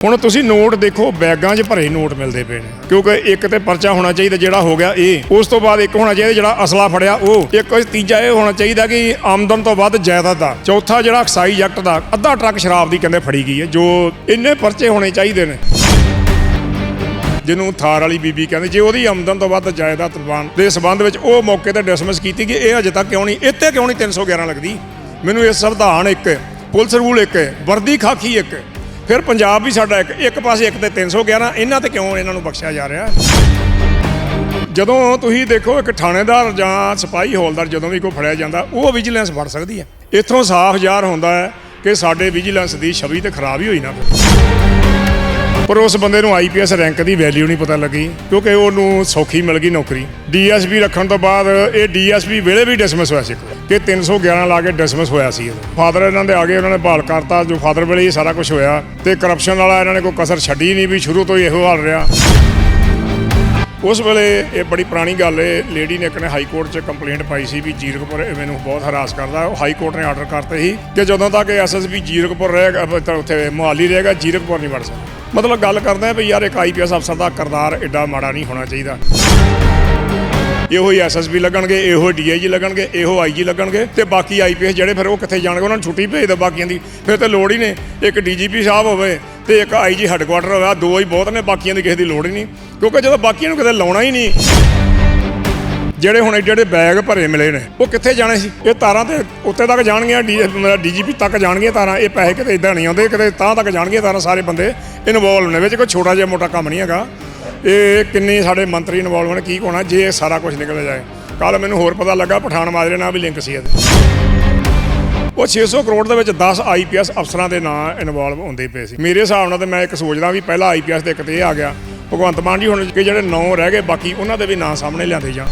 ਹੁਣ ਤੁਸੀਂ ਨੋਟ ਦੇਖੋ, ਬੈਗਾਂ 'ਚ ਭਰੇ ਨੋਟ ਮਿਲਦੇ ਪਏ ਨੇ। ਕਿਉਂਕਿ ਇੱਕ ਤੇ ਪਰਚਾ ਹੋਣਾ ਚਾਹੀਦਾ ਜਿਹੜਾ ਹੋ ਗਿਆ ਇਹ ਉਸ ਤੋਂ ਬਾਅਦ ਇੱਕ ਹੋਣਾ ਚਾਹੀਦਾ ਜਿਹੜਾ ਅਸਲਾ ਫੜਿਆ ਉਹ ਇੱਕ ਤੀਜਾ ਇਹ ਹੋਣਾ ਚਾਹੀਦਾ ਕਿ ਆਮਦਨ ਤੋਂ ਵੱਧ ਜਾਇਦਾਦ ਦਾ ਚੌਥਾ ਜਿਹੜਾ ਐਕਸਾਈਜ਼ ਐਕਟ ਦਾ, ਅੱਧਾ ਟਰੱਕ ਸ਼ਰਾਬ ਦੀ ਕਹਿੰਦੇ ਫੜੀ ਗਈ ਹੈ, ਜੋ ਇੰਨੇ ਪਰਚੇ ਹੋਣੇ ਚਾਹੀਦੇ ਨੇ। ਜਿਹਨੂੰ ਥਾਰ ਵਾਲੀ ਬੀਬੀ ਕਹਿੰਦੇ, ਜੇ ਉਹਦੀ ਆਮਦਨ ਤੋਂ ਵੱਧ ਜਾਇਦਾਦ ਤਲਵਾਨ ਦੇ ਸਬੰਧ ਵਿੱਚ ਉਹ ਮੌਕੇ ਤੇ ਡਿਸਮਿਸ ਕੀਤੀ ਕਿ ਇਹ ਅਜੇ ਤੱਕ ਕਿਉਂ ਨਹੀਂ, ਇੱਥੇ ਕਿਉਂ ਨਹੀਂ 311 ਲੱਗਦੀ? ਮੈਨੂੰ ਇਹ ਸੰਵਿਧਾਨ ਇੱਕ, ਪੁਲਿਸ ਰੂਲ ਇੱਕ, ਵਰਦੀ ਖਾਕੀ ਇੱਕ। ਫਿਰ ਪੰਜਾਬ ਵੀ ਸਾਡਾ ਇੱਕ ਇੱਕ ਪਾਸੇ ਇੱਕ ਤੇ 311 ਇਹਨਾਂ ਤੇ ਕਿਉਂ ਇਹਨਾਂ ਨੂੰ ਬਖਸ਼ਿਆ ਜਾ ਰਿਹਾ? ਜਦੋਂ ਤੁਸੀਂ ਦੇਖੋ ਇੱਕ ਥਾਣੇਦਾਰ ਜਾਂ ਸਿਪਾਹੀ ਹੌਲਦਾਰ ਜਦੋਂ ਵੀ ਕੋਈ ਫੜਿਆ ਜਾਂਦਾ, ਉਹ ਵਿਜੀਲੈਂਸ ਫੜ ਸਕਦੀ ਹੈ। ਇੱਥੋਂ ਸਾਫ਼ ਜ਼ਾਹਰ ਹੁੰਦਾ ਹੈ ਕਿ ਸਾਡੇ ਵਿਜੀਲੈਂਸ ਦੀ ਛਵੀ ਤੇ ਖਰਾਬ ਹੀ ਹੋਈ ਨਾ ਪਰ ਉਸ ਬੰਦੇ ਨੂੰ ਆਈਪੀਐਸ ਰੈਂਕ ਦੀ ਵੈਲਿਊ ਨਹੀਂ ਪਤਾ ਲੱਗੀ ਕਿਉਂਕਿ ਉਹਨੂੰ ਸੌਖੀ ਮਿਲ ਗਈ ਨੌਕਰੀ। ਡੀਐਸਪੀ ਰੱਖਣ ਤੋਂ ਬਾਅਦ ਇਹ ਡੀਐਸਪੀ ਵੇਲੇ ਵੀ ਡਿਸਮਿਸ ਹੋਇਆ ਸੀ ਇੱਕ। ਵਾਰ, ਕਿ 311 ਲਾ ਕੇ ਡਿਸਮਿਸ ਹੋਇਆ ਸੀ ਫਾਦਰ ਇਹਨਾਂ ਦੇ ਆ ਗਏ ਉਹਨਾਂ ਨੇ ਬਹਾਲ ਕਰਤਾ ਜੋ ਫਾਦਰ ਵੇਲੇ ਹੀ ਸਾਰਾ ਕੁਝ ਹੋਇਆ ਤੇ ਕਰਪਸ਼ਨ ਵਾਲਾ ਇਹਨਾਂ ਨੇ ਕੋਈ ਕਸਰ ਛੱਡੀ ਨਹੀਂ ਵੀ ਸ਼ੁਰੂ ਤੋਂ ਹੀ ਇਹੋ ਹਾਲ ਰਿਹਾ। ਉਸ ਵੇਲੇ ਇਹ ਬੜੀ ਪੁਰਾਣੀ ਗੱਲ ਹੈ ਲੇਡੀ ਨੇ ਇੱਕ ਨੇ ਹਾਈ ਕੋਰਟ 'ਚ ਕੰਪਲੇਂਟ ਪਾਈ ਸੀ ਵੀ ਜੀਰਕਪੁਰ ਇਹ ਮੈਨੂੰ ਬਹੁਤ ਹਰਾਸ ਕਰਦਾ। ਉਹ ਹਾਈ ਕੋਰਟ ਨੇ ਆਰਡਰ ਕਰਤੇ ਸੀ ਕਿ ਜਦੋਂ ਤੱਕ ਐਸਐਸਪੀ ਜੀਰਕਪੁਰ ਰਹੇਗਾ ਅਹ ਤਾਂ ਉੱਥੇ ਮੁਹਾਲੀ ਰਹੇਗਾ ਜੀਰਕਪੁਰ ਨਹੀਂ ਵੜ ਸਕਦਾ। ਮਤਲਬ ਗੱਲ ਕਰਦੇ ਆ ਵੀ ਯਾਰ ਇੱਕ ਆਈਪੀਐਸ ਅਫਸਰ ਦਾ ਕਰਦਾਰ ਐਡਾ ਮਾੜਾ ਨਹੀਂ ਹੋਣਾ ਚਾਹੀਦਾ। ਇਹੋ ਹੀ ਐਸਐਸਪੀ ਲੱਗਣਗੇ, ਇਹੋ ਡੀਆਈਜੀ ਲੱਗਣਗੇ, ਇਹੋ ਆਈਜੀ ਲੱਗਣਗੇ ਤੇ ਬਾਕੀ ਆਈਪੀਐਸ ਜਿਹੜੇ ਫਿਰ ਉਹ ਕਿੱਥੇ ਜਾਣਗੇ? ਉਹਨਾਂ ਨੂੰ ਛੁੱਟੀ ਭੇਜ ਦੋ ਬਾਕੀਆਂ ਦੀ। ਫਿਰ ਤੇ ਲੋੜ ਹੀ ਨੇ ਇੱਕ ਡੀਜੀਪੀ ਸਾਹਿਬ ਹੋਵੇ ਤੇ ਇੱਕ ਆਈਜੀ ਹੈੱਡਕੁਆਟਰ ਹੋਵੇ, ਆਹ ਦੋ ਹੀ ਬਹੁਤ ਨੇ, ਬਾਕੀਆਂ ਦੀ ਕਿਸੇ ਦੀ ਲੋੜ ਹੀ ਨਹੀਂ। ਕਿਉਂਕਿ ਜਦੋਂ ਬਾਕੀਆਂ ਨੂੰ ਕਿਤੇ ਲਾਉਣਾ ਹੀ ਨਹੀਂ, ਜਿਹੜੇ ਹੁਣ ਏਡੇ ਏਡੇ ਬੈਗ ਭਰੇ ਮਿਲੇ ਨੇ, ਉਹ ਕਿੱਥੇ ਜਾਣੇ ਸੀ? ਇਹ ਤਾਰਾਂ ਤੇ ਉੱਤੇ ਤੱਕ ਜਾਣਗੀਆਂ ਡੀਜੀਪੀ ਤੱਕ ਜਾਣਗੀਆਂ ਤਾਰਾਂ, ਇਹ ਪੈਸੇ ਕਿਤੇ ਇਦਾਂ ਨਹੀਂ ਆਉਂਦੇ, ਕਿਤੇ ਤਾਂ ਤੱਕ ਜਾਣਗੀਆਂ ਤਾਰਾਂ ਸਾਰੇ ਬੰਦੇ ਇਨਵੋਲਵ ਨੇ, ਵਿੱਚ ਕੋਈ ਛੋਟਾ ਜਿਹਾ ਮੋਟਾ ਕੰਮ ਨਹੀਂ ਹੈਗਾ। ਇਹ ਕਿੰਨੇ ਸਾਡੇ ਮੰਤਰੀ ਇਨਵੋਲਵ ਨੇ ਕੀ ਹੋਣਾ, ਜੇ ਇਹ ਸਾਰਾ ਕੁਝ ਨਿਕਲ ਜਾਏ। ਕੱਲ ਮੈਨੂੰ ਹੋਰ ਪਤਾ ਲੱਗਾ, ਪਠਾਨ ਮਾਜਰੇ ਨਾਲ ਵੀ ਲਿੰਕ ਸੀ ਇਹਦੇ। ਉਹ 600 ਕਰੋੜ ਦੇ ਵਿੱਚ 10 ਆਈਪੀਐਸ ਅਫਸਰਾਂ ਦੇ ਨਾਂ ਇਨਵੋਲਵ ਹੁੰਦੇ ਪਏ ਸੀ। ਮੇਰੇ ਹਿਸਾਬ ਨਾਲ ਤਾਂ ਮੈਂ ਇੱਕ ਸੋਚਦਾ ਵੀ ਪਹਿਲਾ ਆਈਪੀਐਸ ਦੇ ਇੱਕ ਤੇ ਇਹ ਆ ਗਿਆ। ਭਗਵੰਤ ਮਾਨ ਜੀ ਹੁਣ ਕਿ ਜਿਹੜੇ ਨੌ ਰਹਿ ਗਏ, ਬਾਕੀ ਉਹਨਾਂ ਦੇ ਵੀ ਨਾਂ ਸਾਹਮਣੇ ਲਿਆਂਦੇ ਜਾਣ।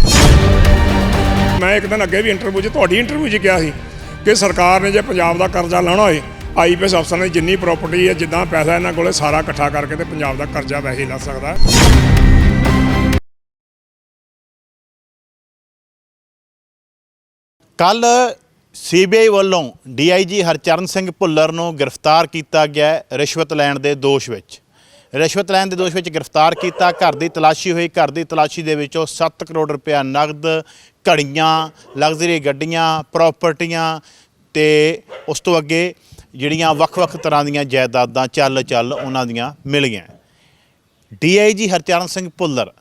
ਮੈਂ ਇੱਕ ਦਿਨ ਅੱਗੇ ਵੀ ਇੰਟਰਵਿਊ 'ਚ, ਤੁਹਾਡੀ ਇੰਟਰਵਿਊ 'ਚ ਕਿਹਾ ਸੀ ਕਿ ਸਰਕਾਰ ਨੇ ਜੇ ਪੰਜਾਬ ਦਾ ਕਰਜ਼ਾ ਲਾਉਣਾ ਹੋਏ ਆਈਪੀਐਸ ਅਫਸਰਾਂ ਦੀ ਜਿੰਨੀ ਪ੍ਰਾਪਰਟੀ ਹੈ, ਜਿੱਦਾਂ ਪੈਸਾ ਇਹਨਾਂ ਕੋਲੇ ਸਾਰਾ ਇਕੱਠਾ ਕਰਕੇ ਤੇ ਪੰਜਾਬ ਦਾ ਕਰਜ਼ਾ ਵੈਸੇ ਹੀ ਲਾ ਸਕਦਾ। ਕੱਲ ਸੀਬੀਆਈ ਵੱਲੋਂ ਡੀਆਈਜੀ ਹਰਚਰਨ ਸਿੰਘ ਭੁੱਲਰ ਨੂੰ ਗ੍ਰਿਫਤਾਰ ਕੀਤਾ ਗਿਆ ਰਿਸ਼ਵਤ ਲੈਣ ਦੇ ਦੋਸ਼ ਵਿੱਚ। ਰਿਸ਼ਵਤ ਲੈਣ ਦੇ ਦੋਸ਼ ਵਿੱਚ ਗ੍ਰਿਫਤਾਰ ਕੀਤਾ, ਘਰ ਦੀ ਤਲਾਸ਼ੀ ਹੋਈ। ਘਰ ਦੀ ਤਲਾਸ਼ੀ ਦੇ ਵਿੱਚੋਂ 7 ਕਰੋੜ ਰੁਪਇਆ ਨਗਦ, ਘੜੀਆਂ, ਲਗਜ਼ਰੀ ਗੱਡੀਆਂ, ਪ੍ਰਾਪਰਟੀਆਂ ਤੇ ਉਸ ਤੋਂ ਅੱਗੇ ਜਿਹੜੀਆਂ ਵੱਖ-ਵੱਖ ਤਰ੍ਹਾਂ ਦੀਆਂ ਜਾਇਦਾਦਾਂ ਚੱਲ ਚੱਲ ਉਹਨਾਂ ਦੀਆਂ ਮਿਲ ਗਈਆਂ ਡੀਆਈਜੀ ਹਰਚਰਨ ਸਿੰਘ ਭੁੱਲਰ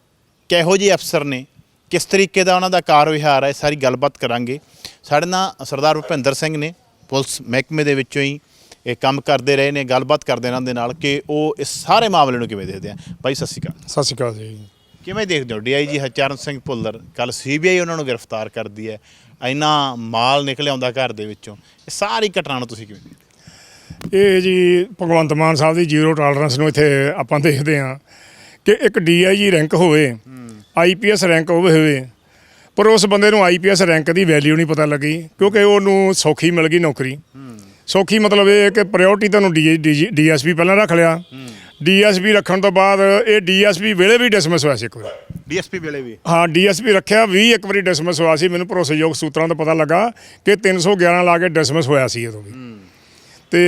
ਕਿਹੋ ਜਿਹੇ ਅਫਸਰ ਨੇ, ਕਿਸ ਤਰੀਕੇ ਦਾ ਉਹਨਾਂ ਦਾ ਕਾਰ ਵਿਹਾਰ ਹੈ, ਸਾਰੀ ਗੱਲਬਾਤ ਕਰਾਂਗੇ। ਸਾਡੇ ਨਾਲ ਸਰਦਾਰ ਭੁਪਿੰਦਰ ਸਿੰਘ ਨੇ ਪੁਲਿਸ ਮਹਿਕਮੇ ਦੇ ਵਿੱਚੋਂ ਹੀ ਇਹ ਕੰਮ ਕਰਦੇ ਰਹੇ ਨੇ ਗੱਲਬਾਤ ਕਰਦੇ ਇਹਨਾਂ ਦੇ ਨਾਲ ਕਿ ਉਹ ਇਸ ਸਾਰੇ ਮਾਮਲੇ ਨੂੰ ਕਿਵੇਂ ਦੇਖਦੇ ਆ। ਭਾਈ ਸਤਿ ਸ਼੍ਰੀ ਅਕਾਲ। ਸਤਿ ਸ਼੍ਰੀ ਅਕਾਲ ਜੀ। ਕਿਵੇਂ ਦੇਖਦੇ ਹੋ? ਡੀਆਈਜੀ ਹਰਚਰਨ ਸਿੰਘ ਭੁੱਲਰ ਕੱਲ ਸੀਬੀਆਈ ਉਹਨਾਂ ਨੂੰ ਗ੍ਰਿਫਤਾਰ ਕਰਦੀ ਹੈ। ਇੰਨਾ ਮਾਲ ਨਿਕਲ ਆਉਂਦਾ ਘਰ ਦੇ ਵਿੱਚੋਂ। ਇਹ ਸਾਰੀ ਘਟਨਾ ਨੂੰ ਤੁਸੀਂ ਕਿਵੇਂ? ਇਹ ਜੀ ਭਗਵੰਤ ਮਾਨ ਸਾਹਿਬ ਦੀ ਜ਼ੀਰੋ ਟਾਲਰੈਂਸ ਨੂੰ ਇੱਥੇ ਆਪਾਂ ਦੇਖਦੇ ਹਾਂ ਕਿ ਇੱਕ ਡੀਆਈਜੀ ਰੈਂਕ ਹੋਵੇ ਆਈਪੀਐਸ ਰੈਂਕ ਹੋਵੇ ਹੋਵੇ ਪਰ ਉਸ ਬੰਦੇ ਨੂੰ ਆਈਪੀਐਸ ਰੈਂਕ ਦੀ ਵੈਲਿਊ ਨਹੀਂ ਪਤਾ ਲੱਗੀ ਕਿਉਂਕਿ ਉਹਨੂੰ ਸੌਖੀ ਮਿਲ ਗਈ ਨੌਕਰੀ। ਸੌਖੀ ਮਤਲਬ ਇਹ ਹੈ ਕਿ ਪ੍ਰਾਇੋਰਟੀ ਤੁਹਾਨੂੰ ਡੀਐਸਪੀ ਪਹਿਲਾਂ ਰੱਖ ਲਿਆ। ਡੀਐਸਪੀ ਰੱਖਣ ਤੋਂ ਬਾਅਦ ਇਹ ਡੀਐਸਪੀ ਵੇਲੇ ਵੀ ਡਿਸਮਿਸ ਹੋਇਆ ਸੀ ਇੱਕ ਵਾਰ। ਡੀਐਸਪੀ ਵੇਲੇ ਵੀ? ਹਾਂ ਡੀਐਸਪੀ ਰੱਖਿਆ ਵੀ ਇੱਕ ਵਾਰੀ ਡਿਸਮਿਸ ਹੋਇਆ ਸੀ। ਮੈਨੂੰ ਭਰੋਸੇਯੋਗ ਸੂਤਰਾਂ ਤੋਂ ਪਤਾ ਲੱਗਾ ਕਿ 311 ਲਾ ਕੇ ਡਿਸਮਿਸ ਹੋਇਆ ਸੀ ਉਦੋਂ ਵੀ। ਤੇ